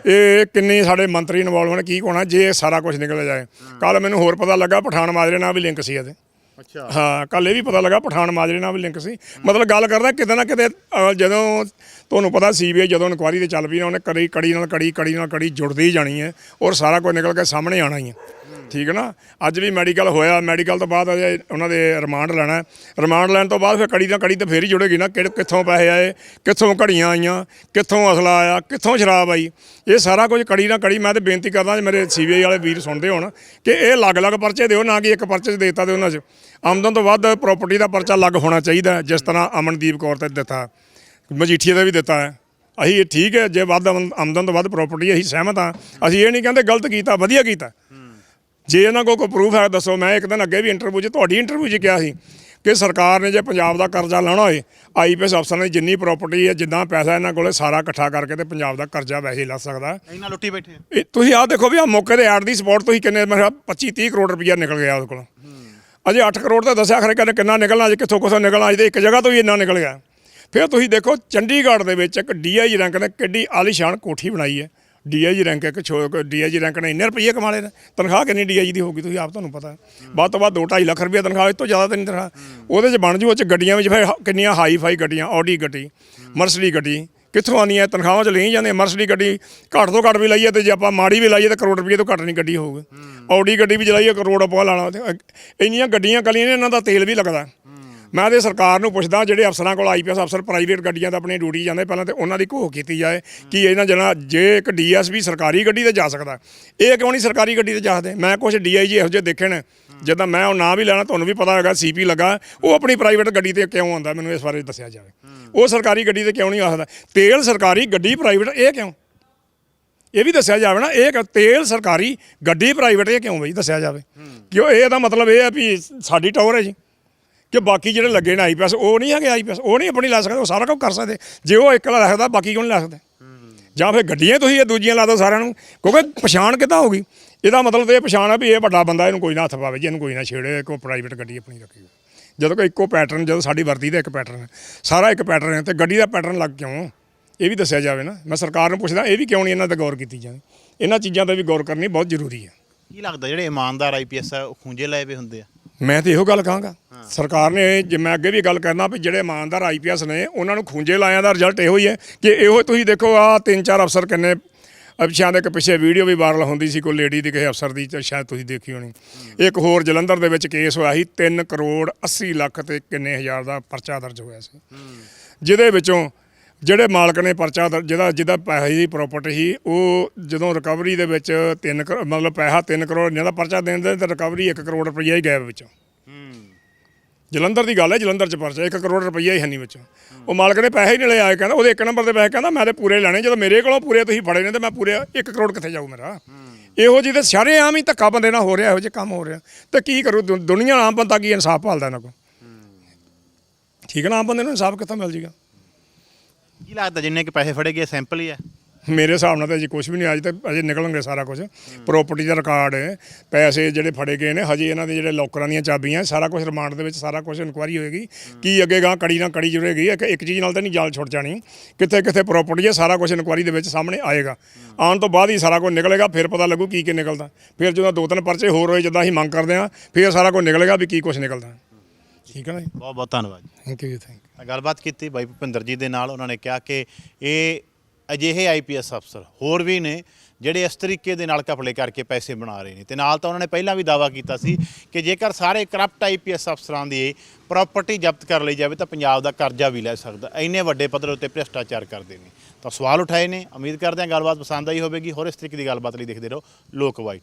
ਇਹ ਕਿੰਨੇ ਸਾਡੇ ਮੰਤਰੀ ਇਨਵੋਲਵ ਨੇ ਕੀ ਹੋਣਾ ਜੇ ਸਾਰਾ ਕੁਝ ਨਿਕਲ ਜਾਏ। ਕੱਲ ਮੈਨੂੰ ਹੋਰ ਪਤਾ ਲੱਗਾ ਪਠਾਨ ਮਾਜਰੇ ਨਾਲ ਵੀ ਲਿੰਕ ਸੀ ਇਹਦੇ। ਅੱਛਾ। ਹਾਂ ਕੱਲ ਇਹ ਵੀ ਪਤਾ ਲੱਗਾ ਪਠਾਨ ਮਾਜਰੇ ਨਾਲ ਵੀ ਲਿੰਕ ਸੀ। ਮਤਲਬ ਗੱਲ ਕਰਦਾ ਕਿਤੇ ਨਾ ਕਿਤੇ ਅਹ, ਜਦੋਂ ਤੁਹਾਨੂੰ ਪਤਾ ਸੀਬੀਆਈ ਜਦੋਂ ਇਨਕੁਆਰੀ ਤੇ ਚੱਲ ਪਈ ਨਾ ਉਹਨੇ ਕੜੀ ਕੜੀ ਨਾਲ ਕੜੀ ਕੜੀ ਨਾਲ ਕੜੀ ਜੁੜਦੀ ਹੀ ਜਾਣੀ ਹੈ ਔਰ ਸਾਰਾ ਕੁਝ ਨਿਕਲ ਕੇ ਸਾਹਮਣੇ ਆਣਾ ਹੀ ਹੈ। ਠੀਕ ਹੈ ਨਾ? ਅੱਜ ਵੀ ਮੈਡੀਕਲ ਹੋਇਆ ਮੈਡੀਕਲ ਤੋਂ ਬਾਅਦ ਅਜੇ ਉਹਨਾਂ ਦੇ ਰਿਮਾਂਡ ਲੈਣਾ ਰਿਮਾਂਡ ਲੈਣ ਤੋਂ ਬਾਅਦ ਫਿਰ ਕੜੀ ਨਾਲ ਕੜੀ ਤਾਂ ਫੇਰ ਹੀ ਜੁੜੇਗੀ ਨਾ, ਕਿਹੜੇ ਕਿੱਥੋਂ ਪੈਸੇ ਆਏ, ਕਿੱਥੋਂ ਘੜੀਆਂ ਆਈਆਂ, ਕਿੱਥੋਂ ਅਸਲਾ ਆਇਆ, ਕਿੱਥੋਂ ਸ਼ਰਾਬ ਆਈ। ਇਹ ਸਾਰਾ ਕੁਝ ਕੜੀ ਨਾ ਕੜੀ ਮੈਂ ਤੇ ਬੇਨਤੀ ਕਰਦਾ ਜੇ, ਮੇਰੇ ਸੀਬੀਆਈ ਵਾਲੇ ਵੀਰ ਸੁਣਦੇ ਹੋਣ ਕਿ ਇਹ ਅਲੱਗ-ਅਲੱਗ ਪਰਚੇ ਦਿਓ, ਨਾ ਕਿ ਇੱਕ ਪਰਚੇ 'ਚ ਦੇਤਾ ਤੇ ਉਹਨਾਂ 'ਚ। ਆਮਦਨ ਤੋਂ ਵੱਧ ਪ੍ਰਾਪਰਟੀ ਦਾ ਪਰਚਾ ਅਲੱਗ ਹੋਣਾ ਚਾਹੀਦਾ ਜਿਸ ਤਰ੍ਹਾਂ ਅਮਨਦੀਪ ਕੌਰ ਤੇ ਦਿੱਤਾ ਮਜੀਠੀਆ ਦਾ ਵੀ ਦਿੱਤਾ ਹੈ। ਅਸੀਂ ਇਹ ਠੀਕ ਹੈ, ਜੇ ਵੱਧ ਆਮਦ- ਆਮਦਨ ਤੋਂ ਵੱਧ ਪ੍ਰਾਪਰਟੀ ਅਸੀਂ ਸਹਿਮਤ ਹਾਂ। ਅਸੀਂ ਇਹ ਨਹੀਂ ਕਹਿੰਦੇ ਗਲਤ ਕੀਤਾ, ਵਧੀਆ ਕੀਤਾ। ਜੇ ਇਹਨਾਂ ਕੋਲ ਕੋਈ ਪ੍ਰੂਫ ਹੈ ਦੱਸੋ। ਮੈਂ ਇੱਕ ਦਿਨ ਅੱਗੇ ਵੀ ਇੰਟਰਵਿਊ 'ਚ ਤੁਹਾਡੀ ਇੰਟਰਵਿਊ 'ਚ ਕਿਹਾ ਸੀ ਕਿ ਸਰਕਾਰ ਨੇ ਜੇ ਪੰਜਾਬ ਦਾ ਕਰਜ਼ਾ ਲੈਣਾ ਹੋਏ ਆਈਪੀਐਸ ਅਫਸਰ ਨੇ ਜਿੰਨੀ ਪ੍ਰਾਪਰਟੀ ਹੈ ਜਿੰਨਾ ਪੈਸਾ ਇਹਨਾਂ ਕੋਲੇ ਸਾਰਾ ਇਕੱਠਾ ਕਰਕੇ ਤੇ ਪੰਜਾਬ ਦਾ ਕਰਜ਼ਾ ਵੈਸੇ ਹੀ ਲਾ ਸਕਦਾ। ਇਹਨਾਂ ਲੁੱਟੀ ਬੈਠੇ। ਇਹ ਤੁਸੀਂ ਆਹ ਦੇਖੋ ਵੀ ਆ ਮੌਕੇ ਤੇ ਐਡ ਦੀ ਸਪੋਰਟ ਤੁਸੀਂ ਕਿੰਨੇ ਮੈਂ ਕਿਹਾ 25 30 ਕਰੋੜ ਰੁਪਈਆ ਨਿਕਲ ਗਿਆ ਉਹਦੇ ਕੋਲ। ਅਜੇ 8 ਕਰੋੜ ਤਾਂ ਦੱਸਿਆ ਖਰੇ ਕਹਿੰਦੇ ਕਿੰਨਾ ਨਿਕਲਣਾ ਅਜੇ ਕਿੱਥੋਂ ਕਿੱਥੋਂ ਨਿਕਲਣਾ ਅਜੇ ਇੱਕ ਜਗ੍ਹਾ ਤੋਂ ਹੀ ਇੰਨਾ ਨਿਕਲ ਗਿਆ। ਫਿਰ ਤੁਸੀਂ ਦੇਖੋ ਚੰਡੀਗੜ੍ਹ ਦੇ ਵਿੱਚ ਇੱਕ ਡੀਆਈਜੀ ਰੈਂਕ ਨੇ ਕਿੱਡੀ ਆਲੀਸ਼ਾਨ ਕੋਠੀ ਬਣਾਈ ਹੈ। ਡੀਆਈਜੀ ਰੈਂਕ ਇੱਕ ਛੋ ਡੀਆਈਜੀ ਰੈਂਕ ਨੇ ਇੰਨੇ ਰੁਪਈਏ ਕਮਾ ਲਏ ਨੇ। ਤਨਖਾਹ ਕਿੰਨੀ ਡੀਆਈਜੀ ਦੀ ਹੋਊਗੀ ਤੁਸੀਂ ਆਪ ਤੁਹਾਨੂੰ ਪਤਾ। ਵੱਧ ਤੋਂ ਵੱਧ 2.5 ਲੱਖ ਰੁਪਈਆ ਤਨਖਾਹ ਇਸ ਤੋਂ ਜ਼ਿਆਦਾ ਤਾਂ ਨਹੀਂ ਤਨਖਾਹ। ਉਹਦੇ 'ਚ ਬਣ ਜੂ ਉਹ 'ਚ ਗੱਡੀਆਂ ਵਿੱਚ ਫਿਰ ਕਿੰਨੀਆਂ ਹਾਈ ਫਾਈ ਗੱਡੀਆਂ ਆਡੀ ਗੱਡੀ ਮਰਸਡੀ ਗੱਡੀ ਕਿੱਥੋਂ ਆਉਂਦੀਆਂ ਤਨਖਾਹਾਂ 'ਚ ਲਈ ਜਾਂਦੇ ਮਰਸਡੀ ਗੱਡੀ ਘੱਟ ਤੋਂ ਘੱਟ ਵੀ ਲਈਏ ਤੇ ਜੇ ਆਪਾਂ ਮਾੜੀ ਵੀ ਲਾਈਏ ਤਾਂ ਕਰੋੜ ਰੁਪਈਏ ਤੋਂ ਘੱਟ ਨਹੀਂ ਗੱਡੀ ਹੋਊਗੀ। ਆਡੀ ਗੱਡੀ ਵੀ ਚਲਾਈਏ ਕਰੋੜ ਪਾ ਲਾਣਾ ਇੰਨੀਆਂ ਗੱਡੀਆਂ ਕਲੀਆਂ ਨੇ ਇਹਨਾਂ ਦਾ ਤੇਲ ਵੀ ਲੱਗਦਾ। ਮੈਂ ਤੇ ਸਰਕਾਰ ਨੂੰ ਪੁੱਛਦਾ, ਜਿਹੜੇ ਅਫਸਰਾਂ ਕੋਲ ਆਈਪੀਐਸ ਅਫਸਰ ਪ੍ਰਾਈਵੇਟ ਗੱਡੀਆਂ ਤੇ ਆਪਣੀ ਡਿਊਟੀ ਜਾਂਦੇ, ਪਹਿਲਾਂ ਤੇ ਉਹਨਾਂ ਦੀ ਘੋਖ ਕੀਤੀ ਜਾਏ ਕਿ ਇਹਨਾਂ ਜਣਾ ਜੇ ਇੱਕ ਡੀਐਸਪੀ ਸਰਕਾਰੀ ਗੱਡੀ ਤੇ ਜਾ ਸਕਦਾ, ਇਹ ਕਿਉਂ ਨਹੀਂ ਸਰਕਾਰੀ ਗੱਡੀ ਤੇ ਜਾ ਸਕਦੇ ਮੈਂ ਕੁਝ ਡੀਆਈਜੀ ਇਹੋ ਜਿਹੇ ਦੇਖੇ ਨੇ, ਜਦੋਂ ਮੈਂ ਉਹ ਨਾਂ ਵੀ ਲੈਣਾ, ਤੁਹਾਨੂੰ ਵੀ ਪਤਾ ਹੋਗਾ ਸੀਪੀ ਲੱਗਾ, ਉਹ ਆਪਣੀ ਪ੍ਰਾਈਵੇਟ ਗੱਡੀ ਤੇ ਕਿਉਂ ਆਉਂਦਾ, ਮੈਨੂੰ ਇਸ ਬਾਰੇ ਦੱਸਿਆ ਜਾਵੇ। ਉਹ ਸਰਕਾਰੀ ਗੱਡੀ ਤੇ ਕਿਉਂ ਨਹੀਂ ਆ ਤੇਲ ਸਰਕਾਰੀ ਗੱਡੀ ਪ੍ਰਾਈਵੇਟ ਇਹ ਕਿਉਂ? ਇਹ ਵੀ ਦੱਸਿਆ ਜਾਵੇ ਨਾ, ਇਹ ਕਿ ਤੇਲ ਸਰਕਾਰੀ ਗੱਡੀ ਪ੍ਰਾਈਵੇਟ ਇਹ ਕਿਉਂ ਬਈ? ਦੱਸਿਆ ਜਾਵੇ। ਕਿਉਂ? ਇਹਦਾ ਮਤਲਬ ਇਹ ਹੈ ਵੀ ਸਾਡੀ ਟੌਰ ਹੈ ਜੀ। ਕਿ ਬਾਕੀ ਜਿਹੜੇ ਲੱਗੇ ਨੇ ਆਈਪੀਐਸ ਉਹ ਨਹੀਂ ਹੈਗੇ ਆਈਪੀਐਸ ਉਹ ਨਹੀਂ ਆਪਣੀ ਲਾ ਸਕਦੇ, ਉਹ ਸਾਰਾ ਕੁਝ ਕਰ ਸਕਦੇ। ਜੇ ਉਹ ਇਕੱਲਾ ਲੈ ਸਕਦਾ ਬਾਕੀ ਕਿਉਂ ਨਹੀਂ ਲੈ ਸਕਦੇ? ਜਾਂ ਫਿਰ ਗੱਡੀਆਂ ਤੁਸੀਂ ਇਹ ਦੂਜੀਆਂ ਲਾ ਦਿਓ ਸਾਰਿਆਂ ਨੂੰ, ਕਿਉਂਕਿ ਪਛਾਣ ਕਿੱਦਾਂ ਹੋਗੀ ਇਹਦਾ ਮਤਲਬ ਤੇ ਇਹ ਪਛਾਣ ਆ ਵੀ ਇਹ ਵੱਡਾ ਬੰਦਾ, ਇਹਨੂੰ ਕੋਈ ਨਾ ਹੱਥ ਪਾਵੇ, ਜੀ ਇਹਨੂੰ ਕੋਈ ਨਾ ਛੇੜੇ ਕੋਈ ਪ੍ਰਾਈਵੇਟ ਗੱਡੀ ਆਪਣੀ ਰੱਖੀ ਜਦੋਂ ਕਿ ਇੱਕੋ ਪੈਟਰਨ ਜਦੋਂ ਸਾਡੀ ਵਰਦੀ ਦਾ ਇੱਕ ਪੈਟਰਨ ਹੈ ਸਾਰਾ ਇੱਕ ਪੈਟਰਨ ਹੈ ਤੇ ਗੱਡੀ ਦਾ ਪੈਟਰਨ ਲੱਗ ਕਿਉਂ? ਇਹ ਵੀ ਦੱਸਿਆ ਜਾਵੇ ਨਾ। ਮੈਂ ਸਰਕਾਰ ਨੂੰ ਪੁੱਛਦਾ, ਇਹ ਵੀ ਕਿਉਂ ਨਹੀਂ ਇਹਨਾਂ ਤੇ ਗੌਰ ਕੀਤੀ ਜਾਵੇ ਇਹਨਾਂ ਚੀਜ਼ਾਂ ਤੇ ਵੀ ਗੌਰ ਕਰਨੀ ਬਹੁਤ ਜ਼ਰੂਰੀ ਹੈ ਕੀ ਲੱਗਦਾ, ਜਿਹੜੇ ਇਮਾਨਦਾਰ ਆਈਪੀਐਸ ਆ, ਉਹ ਖੂੰਜੇ ਲਏ ਵੇ ਹੁੰਦੇ ਆ? ਮੈਂ ਤੇ ਇਹੋ ਗੱਲ ਕਹਾਂਗਾ। ਸਰਕਾਰ ਨੇ ਜੇ ਮੈਂ ਅੱਗੇ ਵੀ ਗੱਲ ਕਰਨਾ ਵੀ ਜਿਹੜੇ ਇਮਾਨਦਾਰ ਆਈਪੀਐਸ ਨੇ ਉਹਨਾਂ ਨੂੰ ਖੂੰਜੇ ਲਾਇਆਂ ਦਾ ਰਿਜ਼ਲਟ ਇਹੋ ਹੀ ਹੈ ਕਿ ਇਹੋ ਤੁਸੀਂ ਦੇਖੋ ਆ ਤਿੰਨ ਚਾਰ ਅਫਸਰ ਕਿੰਨੇ ਅਫਸ਼ਾਂ ਦੇ ਇੱਕ ਪਿੱਛੇ ਵੀਡੀਓ ਵੀ ਵਾਇਰਲ ਹੁੰਦੀ ਸੀ ਕੋਈ ਲੇਡੀ ਦੀ ਕਿਸੇ ਅਫਸਰ ਦੀ ਤੇ ਸ਼ਾਇਦ ਤੁਸੀਂ ਦੇਖੀ ਹੋਣੀ। ਇੱਕ ਹੋਰ ਜਲੰਧਰ ਦੇ ਵਿੱਚ ਕੇਸ ਹੋਇਆ ਸੀ 3 ਕਰੋੜ 80 ਲੱਖ ਤੇ ਕਿੰਨੇ ਹਜ਼ਾਰ ਦਾ ਪਰਚਾ ਦਰਜ ਹੋਇਆ ਸੀ। ਜਿਹਦੇ ਵਿੱਚੋਂ ਜਿਹੜੇ ਮਾਲਕ ਨੇ ਪਰਚਾ ਦਰ- ਜਿਹਦਾ ਜਿਹਦਾ ਪੈਸੇ ਦੀ ਪ੍ਰਾਪਰਟੀ ਸੀ ਉਹ ਜਦੋਂ ਰਿਕਵਰੀ ਦੇ ਵਿੱਚ 3 ਮਤਲਬ ਪੈਸਾ 3 ਕਰੋੜ ਇਹਨਾਂ ਦਾ ਪਰਚਾ ਦੇਣ ਦੇ ਤੇ ਰਿਕਵਰੀ 1 ਕਰੋੜ ਰੁਪਈਆ ਹੀ ਗਾਇਬ ਵਿੱਚੋਂ। ਜਲੰਧਰ ਦੀ ਗੱਲ ਹੈ ਜਲੰਧਰ ਚ ਪਰਚਾ 1 ਕਰੋੜ ਰੁਪਈਆ ਹੀ ਹੈ ਨਹੀਂ ਵਿੱਚੋਂ। ਉਹ ਮਾਲਕ ਨੇ ਪੈਸੇ ਹੀ ਨਹੀਂ ਲਏ ਆਏ ਕਹਿੰਦਾ ਉਹਦੇ ਇੱਕ ਨੰਬਰ ਦੇ ਪੈਸੇ ਕਹਿੰਦਾ ਮੈਂ ਤੇ ਪੂਰੇ ਲੈਣੇ ਜਦੋਂ ਮੇਰੇ ਕੋਲੋਂ ਪੂਰੇ ਤੁਸੀਂ ਫੜੇ ਨੇ ਤੇ ਮੈਂ ਪੂਰੇ 1 ਕਰੋੜ ਕਿੱਥੇ ਜਾਊ ਮੇਰਾ? ਇਹੋ ਜਿਹੀ ਤੇ ਸਾਰੇ ਆਮ ਹੀ ਧੱਕਾ ਬੰਦੇ ਨਾਲ ਹੋ ਰਿਹਾ ਇਹੋ ਜਿਹੇ ਕੰਮ ਹੋ ਰਿਹਾ। ਤੇ ਕੀ ਕਰੂ ਦੁਨੀਆ ਆਮ ਬੰਦਾ ਕੀ ਇਨਸਾਫ ਭਾਲਦਾ ਇਹਨਾਂ ਕੋਲ? ਠੀਕ ਹੈ ਨਾ ਆਮ ਬੰਦੇ ਨੂੰ ਇਨਸਾਫ ਕਿੱਥੋਂ ਮਿਲ ਜੀਗਾ? ਕੀ ਲੱਗਦਾ ਜਿੰਨੇ ਕਿ ਪੈਸੇ ਫੜੇ ਗਏ ਸੈਂਪਲ ਹੀ ਆ? ਮੇਰੇ ਹਿਸਾਬ ਨਾਲ ਤਾਂ ਅਜੇ ਕੁਝ ਵੀ ਨਹੀਂ ਅੱਜ ਤੱਕ ਅਜੇ ਨਿਕਲਣਗੇ ਸਾਰਾ ਕੁਝ ਪ੍ਰਾਪਰਟੀ ਦਾ ਰਿਕਾਰਡ ਪੈਸੇ ਜਿਹੜੇ ਫੜੇ ਗਏ ਨੇ ਹਜੇ ਇਹਨਾਂ ਦੇ ਜਿਹੜੇ ਲੋਕਰਾਂ ਦੀਆਂ ਚਾਬੀਆਂ ਸਾਰਾ ਕੁਝ ਰਿਮਾਂਡ ਦੇ ਵਿੱਚ ਸਾਰਾ ਕੁਝ ਇਨਕੁਆਰੀ ਹੋਏਗੀ। ਕੀ ਅੱਗੇ ਗਾਂ ਕੜੀ ਨਾਲ ਕੜੀ ਜੁੜੇਗੀ ਇੱਕ ਇੱਕ ਚੀਜ਼ ਨਾਲ ਤਾਂ ਨਹੀਂ ਜਾਲ ਛੁੱਟ ਜਾਣੀ। ਕਿੱਥੇ ਕਿੱਥੇ ਪ੍ਰਾਪਰਟੀ ਹੈ ਸਾਰਾ ਕੁਝ ਇਨਕੁਆਰੀ ਦੇ ਵਿੱਚ ਸਾਹਮਣੇ ਆਏਗਾ। ਆਉਣ ਤੋਂ ਬਾਅਦ ਹੀ ਸਾਰਾ ਕੁਝ ਨਿਕਲੇਗਾ ਫਿਰ ਪਤਾ ਲੱਗੂ ਕੀ ਕੀ ਨਿਕਲਦਾ। ਫਿਰ ਜਦੋਂ ਦੋ ਤਿੰਨ ਪਰਚੇ ਹੋਰ ਹੋਏ ਜਿੱਦਾਂ ਅਸੀਂ ਮੰਗ ਕਰਦੇ ਹਾਂ ਫਿਰ ਸਾਰਾ ਕੁਝ ਨਿਕਲੇਗਾ ਵੀ ਕੀ ਕੁਝ ਨਿਕਲਦਾ। ਠੀਕ ਹੈ ਨਾ ਜੀ? ਬਹੁਤ ਬਹੁਤ ਧੰਨਵਾਦ ਥੈਂਕ ਯੂ ਥੈਂਕ ਤਾਂ ਗੱਲਬਾਤ ਕੀਤੀ ਬਾਈ ਭੁਪਿੰਦਰ ਜੀ ਦੇ ਨਾਲ ਉਹਨਾਂ ਨੇ ਕਿਹਾ ਕਿ ਇਹ ਅਜਿਹੇ ਆਈਪੀਐਸ ਅਫਸਰ ਹੋਰ ਵੀ ਨੇ ਜਿਹੜੇ ਇਸ ਤਰੀਕੇ ਦੇ ਨਾਲ ਕਪੜੇ ਕਰਕੇ ਪੈਸੇ ਬਣਾ ਰਹੇ ਨੇ। ਤੇ ਨਾਲ ਤਾਂ ਉਹਨਾਂ ਨੇ ਪਹਿਲਾਂ ਵੀ ਦਾਵਾ ਕੀਤਾ ਸੀ ਕਿ ਜੇਕਰ ਸਾਰੇ ਕਰਪਟ ਆਈਪੀਐਸ ਅਫਸਰਾਂ ਦੀ ਪ੍ਰਾਪਰਟੀ ਜ਼ਬਤ ਕਰ ਲਈ ਜਾਵੇ ਤਾਂ ਪੰਜਾਬ ਦਾ ਕਰਜ਼ਾ ਵੀ ਲੈ ਸਕਦਾ। ਇੰਨੇ ਵੱਡੇ ਪੱਧਰ ਉੱਤੇ ਭ੍ਰਿਸ਼ਟਾਚਾਰ ਕਰਦੇ ਨੇ। ਤਾਂ ਸਵਾਲ ਉਠਾਏ ਨੇ। ਉਮੀਦ ਕਰਦੇ ਹਾਂ ਗੱਲਬਾਤ ਪਸੰਦ ਆਈ ਹੋਵੇਗੀ। ਹੋਰ ਇਸ ਤਰੀਕੇ ਦੀ ਗੱਲਬਾਤ ਲਈ ਦੇਖਦੇ ਰਹੋ ਲੋਕ ਵਾਈ